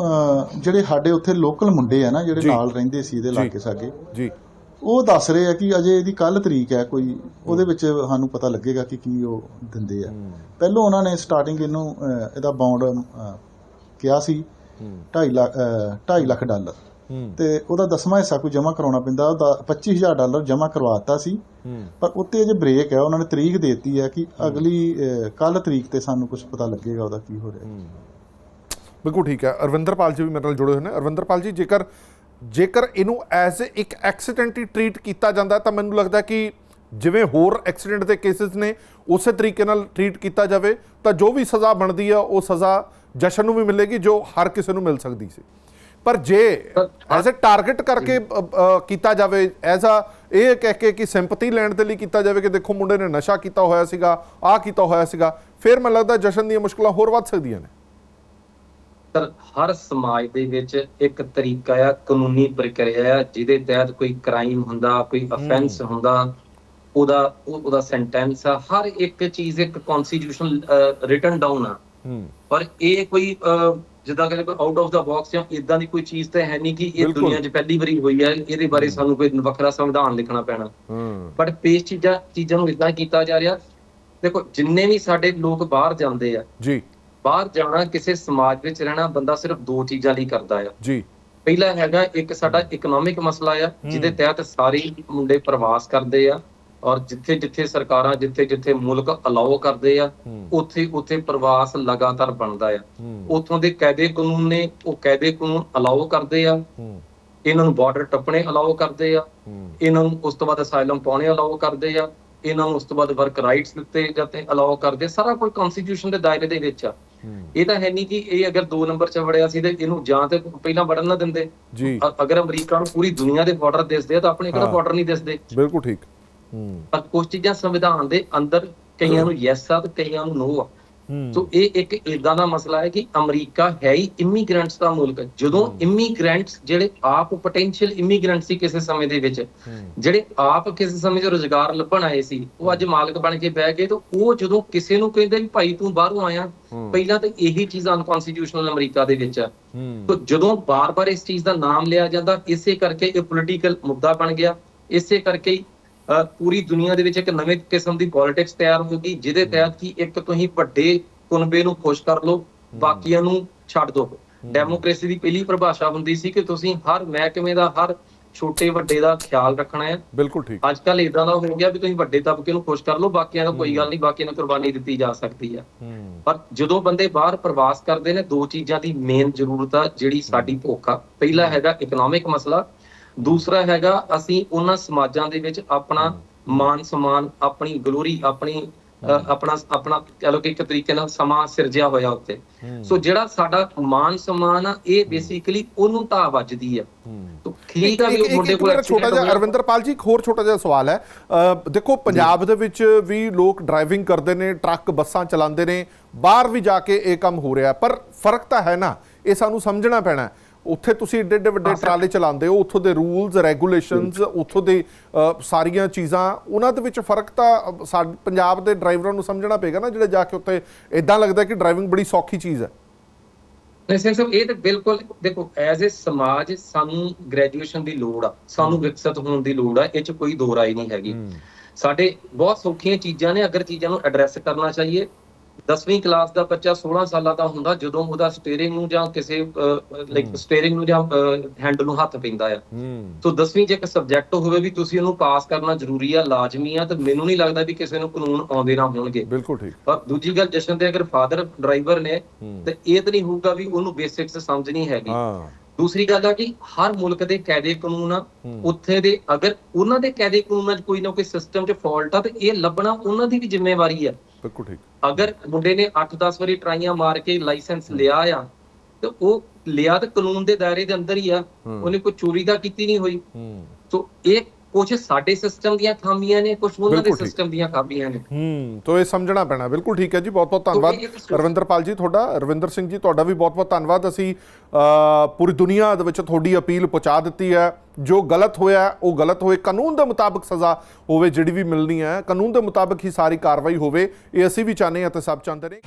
ਜਿਹੜੇ ਸਾਡੇ ਉੱਥੇ ਲੋਕਲ ਮੁੰਡੇ ਆ ਨਾ ਜਿਹੜੇ। ਨਾਲ ਰਹਿੰਦੇ ਸੀ ਇਹਦੇ। ਲਾਗੇ ਸਾਗੇ ਜੀ ਉਹ ਦੱਸ ਰਹੇ ਆ ਕਿ ਅਜੇ ਇਹਦੀ ਕੱਲ ਤਰੀਕ ਹੈ ਕੋਈ ਉਹਦੇ ਵਿੱਚ ਸਾਨੂੰ ਪਤਾ ਲੱਗੇਗਾ ਕਿ ਕੀ ਉਹ ਦਿੰਦੇ ਆ। ਪਹਿਲੋਂ ਉਹਨਾਂ ਨੇ ਸਟਾਰਟਿੰਗ ਇਹਨੂੰ ਇਹਦਾ ਬਾਉਂਡ ਕਿਹਾ ਸੀ 2.5 ਲੱਖ 2.5 ਲੱਖ ਡਾਲਰ। ਤੇ ਉਹਦਾ ਦਸਵਾਂ ਹਿੱਸਾ ਕੋਈ ਜਮ੍ਹਾਂ ਕਰਾਉਣਾ ਪੈਂਦਾ ਉਹਦਾ 25000 ਡਾਲਰ ਜਮ੍ਹਾਂ ਕਰਵਾਤਾ ਸੀ। ਪਰ ਉੱਤੇ ਜੇ ਬ੍ਰੇਕ ਹੈ ਉਹਨਾਂ ਨੇ ਤਰੀਕ ਦੇਤੀ ਹੈ ਕਿ ਅਗਲੀ ਕੱਲ ਤਰੀਕ ਤੇ ਸਾਨੂੰ ਕੁਝ ਪਤਾ ਲੱਗੇਗਾ ਉਹਦਾ ਕੀ ਹੋ ਰਿਹਾ। ਬਿਲਕੁਲ ਠੀਕ ਹੈ। ਅਰਵਿੰਦਰਪਾਲ ਜੀ ਵੀ ਮੇਰੇ ਨਾਲ ਜੁੜੇ ਹੋਏ ਨੇ। ਅਰਵਿੰਦਰਪਾਲ ਜੀ ਜੇਕਰ ਜੇਕਰ ਇਹਨੂੰ ਐਜ਼ ਇੱਕ ਐਕਸੀਡੈਂਟ ਹੀ ਟਰੀਟ ਕੀਤਾ ਜਾਂਦਾ ਤਾਂ ਮੈਨੂੰ ਲੱਗਦਾ ਕਿ ਜਿਵੇਂ ਹੋਰ ਐਕਸੀਡੈਂਟ ਦੇ ਕੇਸਿਸ ਨੇ ਉਸੇ ਤਰੀਕੇ ਨਾਲ ਟਰੀਟ ਕੀਤਾ ਜਾਵੇ ਤਾਂ ਜੋ ਵੀ ਸਜ਼ਾ ਬਣਦੀ ਆ ਉਹ ਸਜ਼ਾ ਜਸ਼ਨ ਨੂੰ ਵੀ ਮਿਲੇਗੀ ਜੋ ਹਰ ਕਿਸੇ ਨੂੰ ਮਿਲ ਸਕਦੀ ਸੀ। ਪਰ ਜੇ ਐਜ਼ ਅ ਟਾਰਗੇਟ ਕਰਕੇ ਕੀਤਾ ਜਾਵੇ ਐਜ਼ ਅ ਇਹ ਕਹਿ ਕੇ ਕਿ ਸਿੰਪਥੀ ਲੈਣ ਦੇ ਲਈ ਕੀਤਾ ਜਾਵੇ ਕਿ ਦੇਖੋ ਮੁੰਡੇ ਨੇ ਨਸ਼ਾ ਕੀਤਾ ਹੋਇਆ ਸੀਗਾ ਆਹ ਕੀਤਾ ਹੋਇਆ ਸੀਗਾ ਫਿਰ ਮੈਨੂੰ ਲੱਗਦਾ ਜਸ਼ਨ ਦੀਆਂ ਮੁਸ਼ਕਲਾਂ ਹੋਰ ਵੱਧ ਸਕਦੀਆਂ ਨੇ। ਸਰ ਹਰ ਸਮਾਜ ਦੇ ਵਿੱਚ ਇੱਕ ਤਰੀਕਾ ਆ ਕਾਨੂੰਨੀ ਪ੍ਰਕਿਰਿਆ ਆ ਜਿਹਦੇ ਤਹਿਤ ਕੋਈ ਕ੍ਰਾਈਮ ਹੁੰਦਾ ਕੋਈ ਅਫੈਂਸ ਹੁੰਦਾ ਉਹਦਾ ਉਹ- ਉਹਦਾ ਸੈਂਟੈਂਸ ਆ ਹਰ ਇੱਕ ਚੀਜ਼ ਇੱਕ ਕਨਸਟੀਟਿਊਸ਼ਨ ਰਿਟਨ ਡਾਊਨ ਆ। ਪਰ ਇਹ ਕੋਈ ਜਿੱਦਾਂ ਕਹਿੰਦੇ ਕੋਈ ਆਊਟ ਆਫ ਦਾ ਬਾਕਸ ਜਾਂ ਇਦਾਂ ਦੀ ਕੋਈ ਚੀਜ਼ ਤਾਂ ਹੈ ਨਹੀਂ ਕਿ ਇਹ। ਦੁਨੀਆ 'ਚ ਪਹਿਲੀ ਵਾਰੀ ਹੋਈ ਹੈ ਇਹਦੇ ਬਾਰੇ ਸਾਨੂੰ ਕੋਈ ਵੱਖਰਾ ਸੰਵਿਧਾਨ ਲਿਖਣਾ ਪੈਣਾ। ਬਟ ਪੇਸ਼ ਚੀਜ਼ਾਂ ਚੀਜ਼ਾਂ ਨੂੰ ਇਦਾਂ ਕੀਤਾ ਜਾ ਰਿਹਾ ਦੇਖੋ ਜਿੰਨੇ ਵੀ ਸਾਡੇ ਲੋਕ ਬਾਹਰ ਜਾਂਦੇ ਆ ਜੀ। ਬਾਹਰ ਜਾਣਾ ਕਿਸੇ ਸਮਾਜ ਵਿੱਚ ਰਹਿਣਾ ਬੰਦਾ ਸਿਰਫ ਦੋ ਚੀਜ਼ਾਂ ਲਈ ਕਰਦਾ ਆ। ਜੀ। ਪਹਿਲਾ ਹੈਗਾ ਇੱਕ ਸਾਡਾ ਇਕਨੋਮਿਕ ਮਸਲਾ ਆ ਜਿਹਦੇ ਤਹਿਤ ਸਾਰੇ ਮੁੰਡੇ ਪ੍ਰਵਾਸ ਕਰਦੇ ਆ ਔਰ ਜਿੱਥੇ ਜਿੱਥੇ ਸਰਕਾਰਾਂ ਜਿੱਥੇ ਜਿੱਥੇ ਮੁਲਕ ਅਲਾਉ ਕਰਦੇ ਆ ਉੱਥੇ ਉੱਥੇ ਪ੍ਰਵਾਸ ਲਗਾਤਾਰ ਬਣਦਾ ਆ। ਉੱਥੋਂ ਦੇ ਕਾਇਦੇ ਕਾਨੂੰਨ ਨੇ ਉਹ ਕਾਇਦੇ ਕਾਨੂੰਨ ਅਲਾਉ ਕਰਦੇ ਆ। ਇਹਨਾਂ ਨੂੰ ਬਾਰਡਰ ਟੱਪਣੇ ਅਲਾਉ ਕਰਦੇ ਆ। ਇਹਨਾਂ ਨੂੰ ਉਸ ਤੋਂ ਬਾਅਦ ਅਸਾਈਲਮ ਪਾਉਣੇ ਅਲਾਉ ਕਰਦੇ ਆ। ਇਹਨਾਂ ਨੂੰ ਉਸ ਤੋਂ ਬਾਅਦ ਵਰਕ ਰਾਈਟਸ ਦਿੱਤੇ ਜਾਂਦੇ ਅਲਾਉ ਕਰਦੇ ਸਾਰਾ ਕੁਝ ਕਨਸਟੀਟਿਊਸ਼ਨ ਦੇ ਦਾਇਰੇ ਦੇ ਵਿੱਚ ਆ। ਇਹ ਤਾਂ ਹੈ ਨਹੀਂ ਕਿ ਇਹ ਅਗਰ 2 ਨੰਬਰ 'ਚ ਵੜਿਆ ਸੀ ਤੇ ਇਹਨੂੰ ਜਾਂ ਤੇ ਪਹਿਲਾਂ ਵੜਨ ਨਾ ਦਿੰਦੇ। ਜੀ। ਅਗਰ ਅਮਰੀਕਾ ਨੂੰ ਪੂਰੀ ਦੁਨੀਆ ਦੇ ਬਾਰਡਰ ਦਿਸਦੇ ਆ ਤਾਂ ਆਪਣੇ ਕਿਹੜਾ। ਬਾਰਡਰ ਨਹੀਂ ਦਿਸਦੇ? ਬਿਲਕੁਲ ਠੀਕ। ਹੂੰ। ਪਰ ਕੁਝ ਚੀਜ਼ਾਂ ਸੰਵਿਧਾਨ ਦੇ ਅੰਦਰ ਕਈਆਂ ਨੂੰ ਯੈਸ ਆ ਤੇ ਕਈਆਂ ਨੂੰ ਨੋ ਆ। ਸੋ ਇਹ ਇੱਕ ਇਦਾਂ ਦਾ ਮਸਲਾ ਹੈ ਕਿ ਅਮਰੀਕਾ ਹੈ ਹੀ ਇਮੀਗ੍ਰੈਂਟਸ ਦਾ ਮੁਲਕ। ਜਦੋਂ ਇਮੀਗ੍ਰੈਂਟਸ ਜਿਹੜੇ ਆਪ ਪੋਟੈਂਸ਼ੀਅਲ ਇਮੀਗ੍ਰੈਂਟ ਸੀ ਕਿਸੇ ਸਮੇਂ ਦੇ ਵਿੱਚ ਜਿਹੜੇ ਆਪ ਕਿਸੇ ਸਮੇਂ 'ਚ ਰੋਜ਼ਗਾਰ ਲੱਭਣ ਆਏ ਸੀ ਉਹ ਅੱਜ ਮਾਲਕ ਬਣ ਕੇ ਬਹਿ ਗਏ ਤਾਂ ਉਹ ਜਦੋਂ ਕਿਸੇ ਨੂੰ ਕਹਿੰਦੇ ਵੀ ਭਾਈ ਤੂੰ ਬਾਹਰੋਂ ਆਇਆ ਪਹਿਲਾਂ ਤਾਂ ਇਹੀ ਚੀਜ਼ ਅਨਕਨਸਟੀਟਿਊਸ਼ਨਲ ਅਮਰੀਕਾ ਦੇ ਵਿੱਚ ਆ। ਤਾਂ ਜਦੋਂ ਬਾਰ-ਬਾਰ ਇਸ ਚੀਜ਼ ਦਾ ਨਾਮ ਲਿਆ ਜਾਂਦਾ ਇਸੇ ਕਰਕੇ ਇਹ ਪੋਲੀਟੀਕਲ ਮੁੱਦਾ ਬਣ ਗਿਆ ਇਸੇ ਕਰਕੇ ਪੂਰੀ ਦੁਨੀਆ ਦੇ ਵਿੱਚ ਇੱਕ ਨਵੇਂ ਕਿਸਮ ਦੀ ਪੋਲਿਟਿਕਸ ਤਿਆਰ ਹੋ ਗਈ ਜਿਹਦੇ ਤਹਿਤ ਕਿ ਇੱਕ ਤੁਸੀਂ ਵੱਡੇ ਕੁਨਬੇ ਨੂੰ ਖੁਸ਼ ਕਰ ਲਓ ਬਾਕੀਆਂ ਨੂੰ ਛੱਡ ਦਿਓ ਡੈਮੋਕ੍ਰੇਸੀ ਦੀ ਪਹਿਲੀ ਪਰਿਭਾਸ਼ਾ ਹੁੰਦੀ ਸੀ ਕਿ ਤੁਸੀਂ ਹਰ ਮਹਿਕਮੇ ਦਾ ਹਰ ਛੋਟੇ ਵੱਡੇ ਦਾ ਖਿਆਲ ਰੱਖਣਾ ਹੈ। ਬਿਲਕੁਲ ਠੀਕ। ਅੱਜ ਕੱਲ ਇਦਾਂ ਦਾ ਹੋ ਗਿਆ ਵੀ ਤੁਸੀਂ ਵੱਡੇ ਤਬਕੇ ਨੂੰ ਖੁਸ਼ ਕਰ ਲਓ ਬਾਕੀਆਂ ਦਾ ਕੋਈ ਗੱਲ ਨਹੀਂ ਬਾਕੀਆਂ ਨੂੰ ਕੁਰਬਾਨੀ ਦਿੱਤੀ ਜਾ ਸਕਦੀ ਹੈ। ਹੂੰ। ਪਰ ਜਦੋਂ ਬੰਦੇ ਬਾਹਰ ਪ੍ਰਵਾਸ ਕਰਦੇ ਨੇ ਦੋ ਚੀਜ਼ਾਂ ਦੀ ਮੇਨ ਜ਼ਰੂਰਤ ਆ ਜਿਹੜੀ ਸਾਡੀ ਭੁੱਖ ਆ। ਪਹਿਲਾ ਹੈਗਾ ਇਕਨੋਮਿਕ ਮਸਲਾ ਦੂਸਰਾ ਹੈਗਾ ਅਸੀਂ ਉਹਨਾਂ ਸਮਾਜਾਂ ਦੇ ਵਿੱਚ ਆਪਣਾ ਮਾਨ ਸਨਮਾਨ ਆਪਣੀ ਗਲੋਰੀ ਆਪਣੀ ਆਪਣਾ ਆਪਣਾ ਕਹ ਲਓ ਕਿ ਇੱਕ ਤਰੀਕੇ ਨਾਲ ਸਮਾਂ ਸਿਰਜਿਆ ਹੋਇਆ ਉੱਤੇ। ਸੋ ਜਿਹੜਾ ਸਾਡਾ ਮਾਨ ਸਨਮਾਨ ਆ ਇਹ ਬੇਸਿਕਲੀ ਉਹਨੂੰ ਤਾਂ ਵੱਜਦੀ ਆ। ਤੋ ਠੀਕ ਆ ਵੀ ਉਹ ਮੁੰਡੇ ਕੋਲ ਛੋਟਾ ਜਿਹਾ। ਅਰਵਿੰਦਰਪਾਲ ਜੀ ਇੱਕ ਹੋਰ ਛੋਟਾ ਜਿਹਾ ਸਵਾਲ ਹੈ। ਦੇਖੋ ਪੰਜਾਬ ਦੇ ਵਿੱਚ ਵੀ ਲੋਕ ਡਰਾਈਵਿੰਗ ਕਰਦੇ ਨੇ ਟਰੱਕ ਬੱਸਾਂ ਚਲਾਉਂਦੇ ਨੇ ਬਾਹਰ ਵੀ ਜਾ ਕੇ ਇਹ ਕੰਮ ਹੋ ਰਿਹਾ ਪਰ ਫ਼ਰਕ ਤਾਂ ਹੈ ਨਾ। ਇਹ ਸਾਨੂੰ ਸਮਝਣਾ ਪੈਣਾ। ਹੈ। ਉੱਥੇ ਤੁਸੀਂ ਏਡੇ ਏਡੇ ਵੱਡੇ ਟਰਾਲੇ ਚਲਾਉਂਦੇ ਹੋ ਉੱਥੋਂ ਦੇ ਰੂਲਸ ਰੈਗੂਲੇਸ਼ਨਸ ਉੱਥੋਂ ਦੇ ਸਾਰੀਆਂ ਚੀਜ਼ਾਂ ਉਹਨਾਂ ਦੇ ਵਿੱਚ ਫ਼ਰਕ ਤਾਂ ਸਾਡੇ ਪੰਜਾਬ ਦੇ ਡਰਾਈਵਰਾਂ ਨੂੰ ਸਮਝਣਾ ਪਏਗਾ ਨਾ ਜਿਹੜੇ ਜਾ ਕੇ ਉੱਥੇ ਇਦਾਂ ਲੱਗਦਾ ਕਿ ਡਰਾਈਵਿੰਗ ਬੜੀ ਸੌਖੀ ਚੀਜ਼ ਹੈ। ਨਹੀਂ ਸਾਹਿਬ ਇਹ ਤਾਂ ਬਿਲਕੁਲ ਦੇਖੋ ਐਜ਼ ਅ ਸਮਾਜ ਸਾਨੂੰ ਗ੍ਰੈਜੂਏਸ਼ਨ ਦੀ ਲੋੜ ਆ ਸਾਨੂੰ ਵਿਕਸਿਤ ਹੋਣ ਦੀ ਲੋੜ ਆ ਇਹ ਚ ਕੋਈ ਦੋ ਰਾਏ ਨਹੀਂ ਹੈਗੀ। ਸਾਡੇ ਬਹੁਤ ਸੌਖੀਆਂ ਚੀਜ਼ਾਂ ਨੇ ਅਗਰ ਚੀਜ਼ਾਂ ਨੂੰ ਐਡਰੈਸ ਕਰਨਾ ਚਾਹੀਏ 10ਵੀਂ ਕਲਾਸ ਦਾ ਬੱਚਾ 16 ਸਾਲਾਂ ਦਾ ਹੁੰਦਾ ਜਦੋਂ ਉਹਦਾ ਸਟੀਅਰਿੰਗ ਨੂੰ ਜਾਂ ਕਿਸੇ ਲਾਈਕ ਸਟੀਅਰਿੰਗ ਨੂੰ ਜਾਂ ਹੈਂਡਲ ਨੂੰ ਹੱਥ ਪੈਂਦਾ ਆ। ਸੋ 10ਵੀਂ ਚ ਇੱਕ ਸਬਜੈਕਟ ਹੋਵੇ ਵੀ ਤੁਸੀਂ ਉਹਨੂੰ ਪਾਸ ਕਰਨਾ ਜ਼ਰੂਰੀ ਆ ਲਾਜ਼ਮੀ ਆ ਤੇ ਮੈਨੂੰ ਨਹੀਂ ਲੱਗਦਾ ਵੀ ਕਿਸੇ ਨੂੰ ਕਾਨੂੰਨ ਆਉਂਦੇ ਨਾ ਹੋਣਗੇ। ਬਿਲਕੁਲ ਠੀਕ। ਪਰ ਦੂਜੀ ਗੱਲ ਜਸ਼ਨ ਦੇ ਅਗਰ ਫਾਦਰ ਡਰਾਈਵਰ ਨੇ। ਤੇ ਇਹ ਤਾਂ ਨਹੀਂ ਹੋਊਗਾ ਵੀ ਉਹਨੂੰ ਬੇਸਿਕਸ ਸਮਝ ਨਹੀਂ ਹੈਗੀ। ਹਾਂ। ਦੂਸਰੀ ਗੱਲ ਆ ਕਿ ਹਰ ਮੁਲਕ ਦੇ ਕਾਇਦੇ ਕਾਨੂੰਨ ਆ। ਉੱਥੇ ਦੇ ਅਗਰ ਉਹਨਾਂ ਦੇ ਕਾਇਦੇ ਕਾਨੂੰਨਾਂ 'ਚ ਕੋਈ ਨਾ ਕੋਈ ਸਿਸਟਮ 'ਚ ਫਾਲਟ ਆ ਤੇ ਇਹ ਲੱਭਣਾ ਉਹਨਾਂ ਦੀ ਵੀ ਜ਼ਿੰਮੇਵਾਰੀ ਆ। ਬਿਲਕੁਲ ਠੀਕ। ਅਗਰ ਮੁੰਡੇ ਨੇ 8-10 ਵਾਰੀ ਟਰਾਈਆਂ ਮਾਰ ਕੇ ਲਾਇਸੈਂਸ ਲਿਆ ਆ ਤੇ ਉਹ ਲਿਆ ਤਾਂ ਕਾਨੂੰਨ ਦੇ ਦਾਇਰੇ ਦੇ ਅੰਦਰ ਹੀ ਆ ਉਹਨੇ ਕੋਈ ਚੋਰੀ ਦਾ ਕੀਤੀ ਨਹੀਂ ਹੋਈ। ਹੂੰ। ਸੋ ਇਹ ਕੁਝ ਸਾਡੇ ਸਿਸਟਮ ਦੀਆਂ ਖਾਮੀਆਂ ਨੇ ਕੁਝ ਉਹਨਾਂ ਦੇ। ਸਿਸਟਮ ਦੀਆਂ ਖਾਮੀਆਂ ਨੇ। ਹੂੰ ਤੋ ਇਹ ਸਮਝਣਾ ਪੈਣਾ ਬਿਲਕੁਲ ਠੀਕ ਹੈ ਜੀ ਬਹੁਤ ਬਹੁਤ ਧੰਨਵਾਦ। ਰਵਿੰਦਰਪਾਲ ਜੀ ਤੁਹਾਡਾ ਰਵਿੰਦਰ ਸਿੰਘ ਜੀ ਤੁਹਾਡਾ ਵੀ ਬਹੁਤ ਬਹੁਤ ਧੰਨਵਾਦ। ਅਸੀਂ ਪੂਰੀ ਦੁਨੀਆ ਦੇ ਵਿੱਚ ਤੁਹਾਡੀ ਅਪੀਲ ਪਹੁੰਚਾ ਦਿੱਤੀ ਹੈ। ਜੋ ਗਲਤ ਹੋਇਆ ਉਹ ਗਲਤ ਹੋਏ ਕਾਨੂੰਨ ਦੇ ਮੁਤਾਬਕ ਸਜ਼ਾ ਹੋਵੇ ਜਿਹੜੀ ਵੀ ਮਿਲਣੀ ਹੈ ਕਾਨੂੰਨ ਦੇ ਮੁਤਾਬਕ ਹੀ ਸਾਰੀ ਕਾਰਵਾਈ ਹੋਵੇ ਇਹ ਅਸੀਂ ਵੀ ਚਾਹੁੰਦੇ ਹਾਂ ਤੇ ਸਭ ਚਾਹੁੰਦੇ ਨੇ।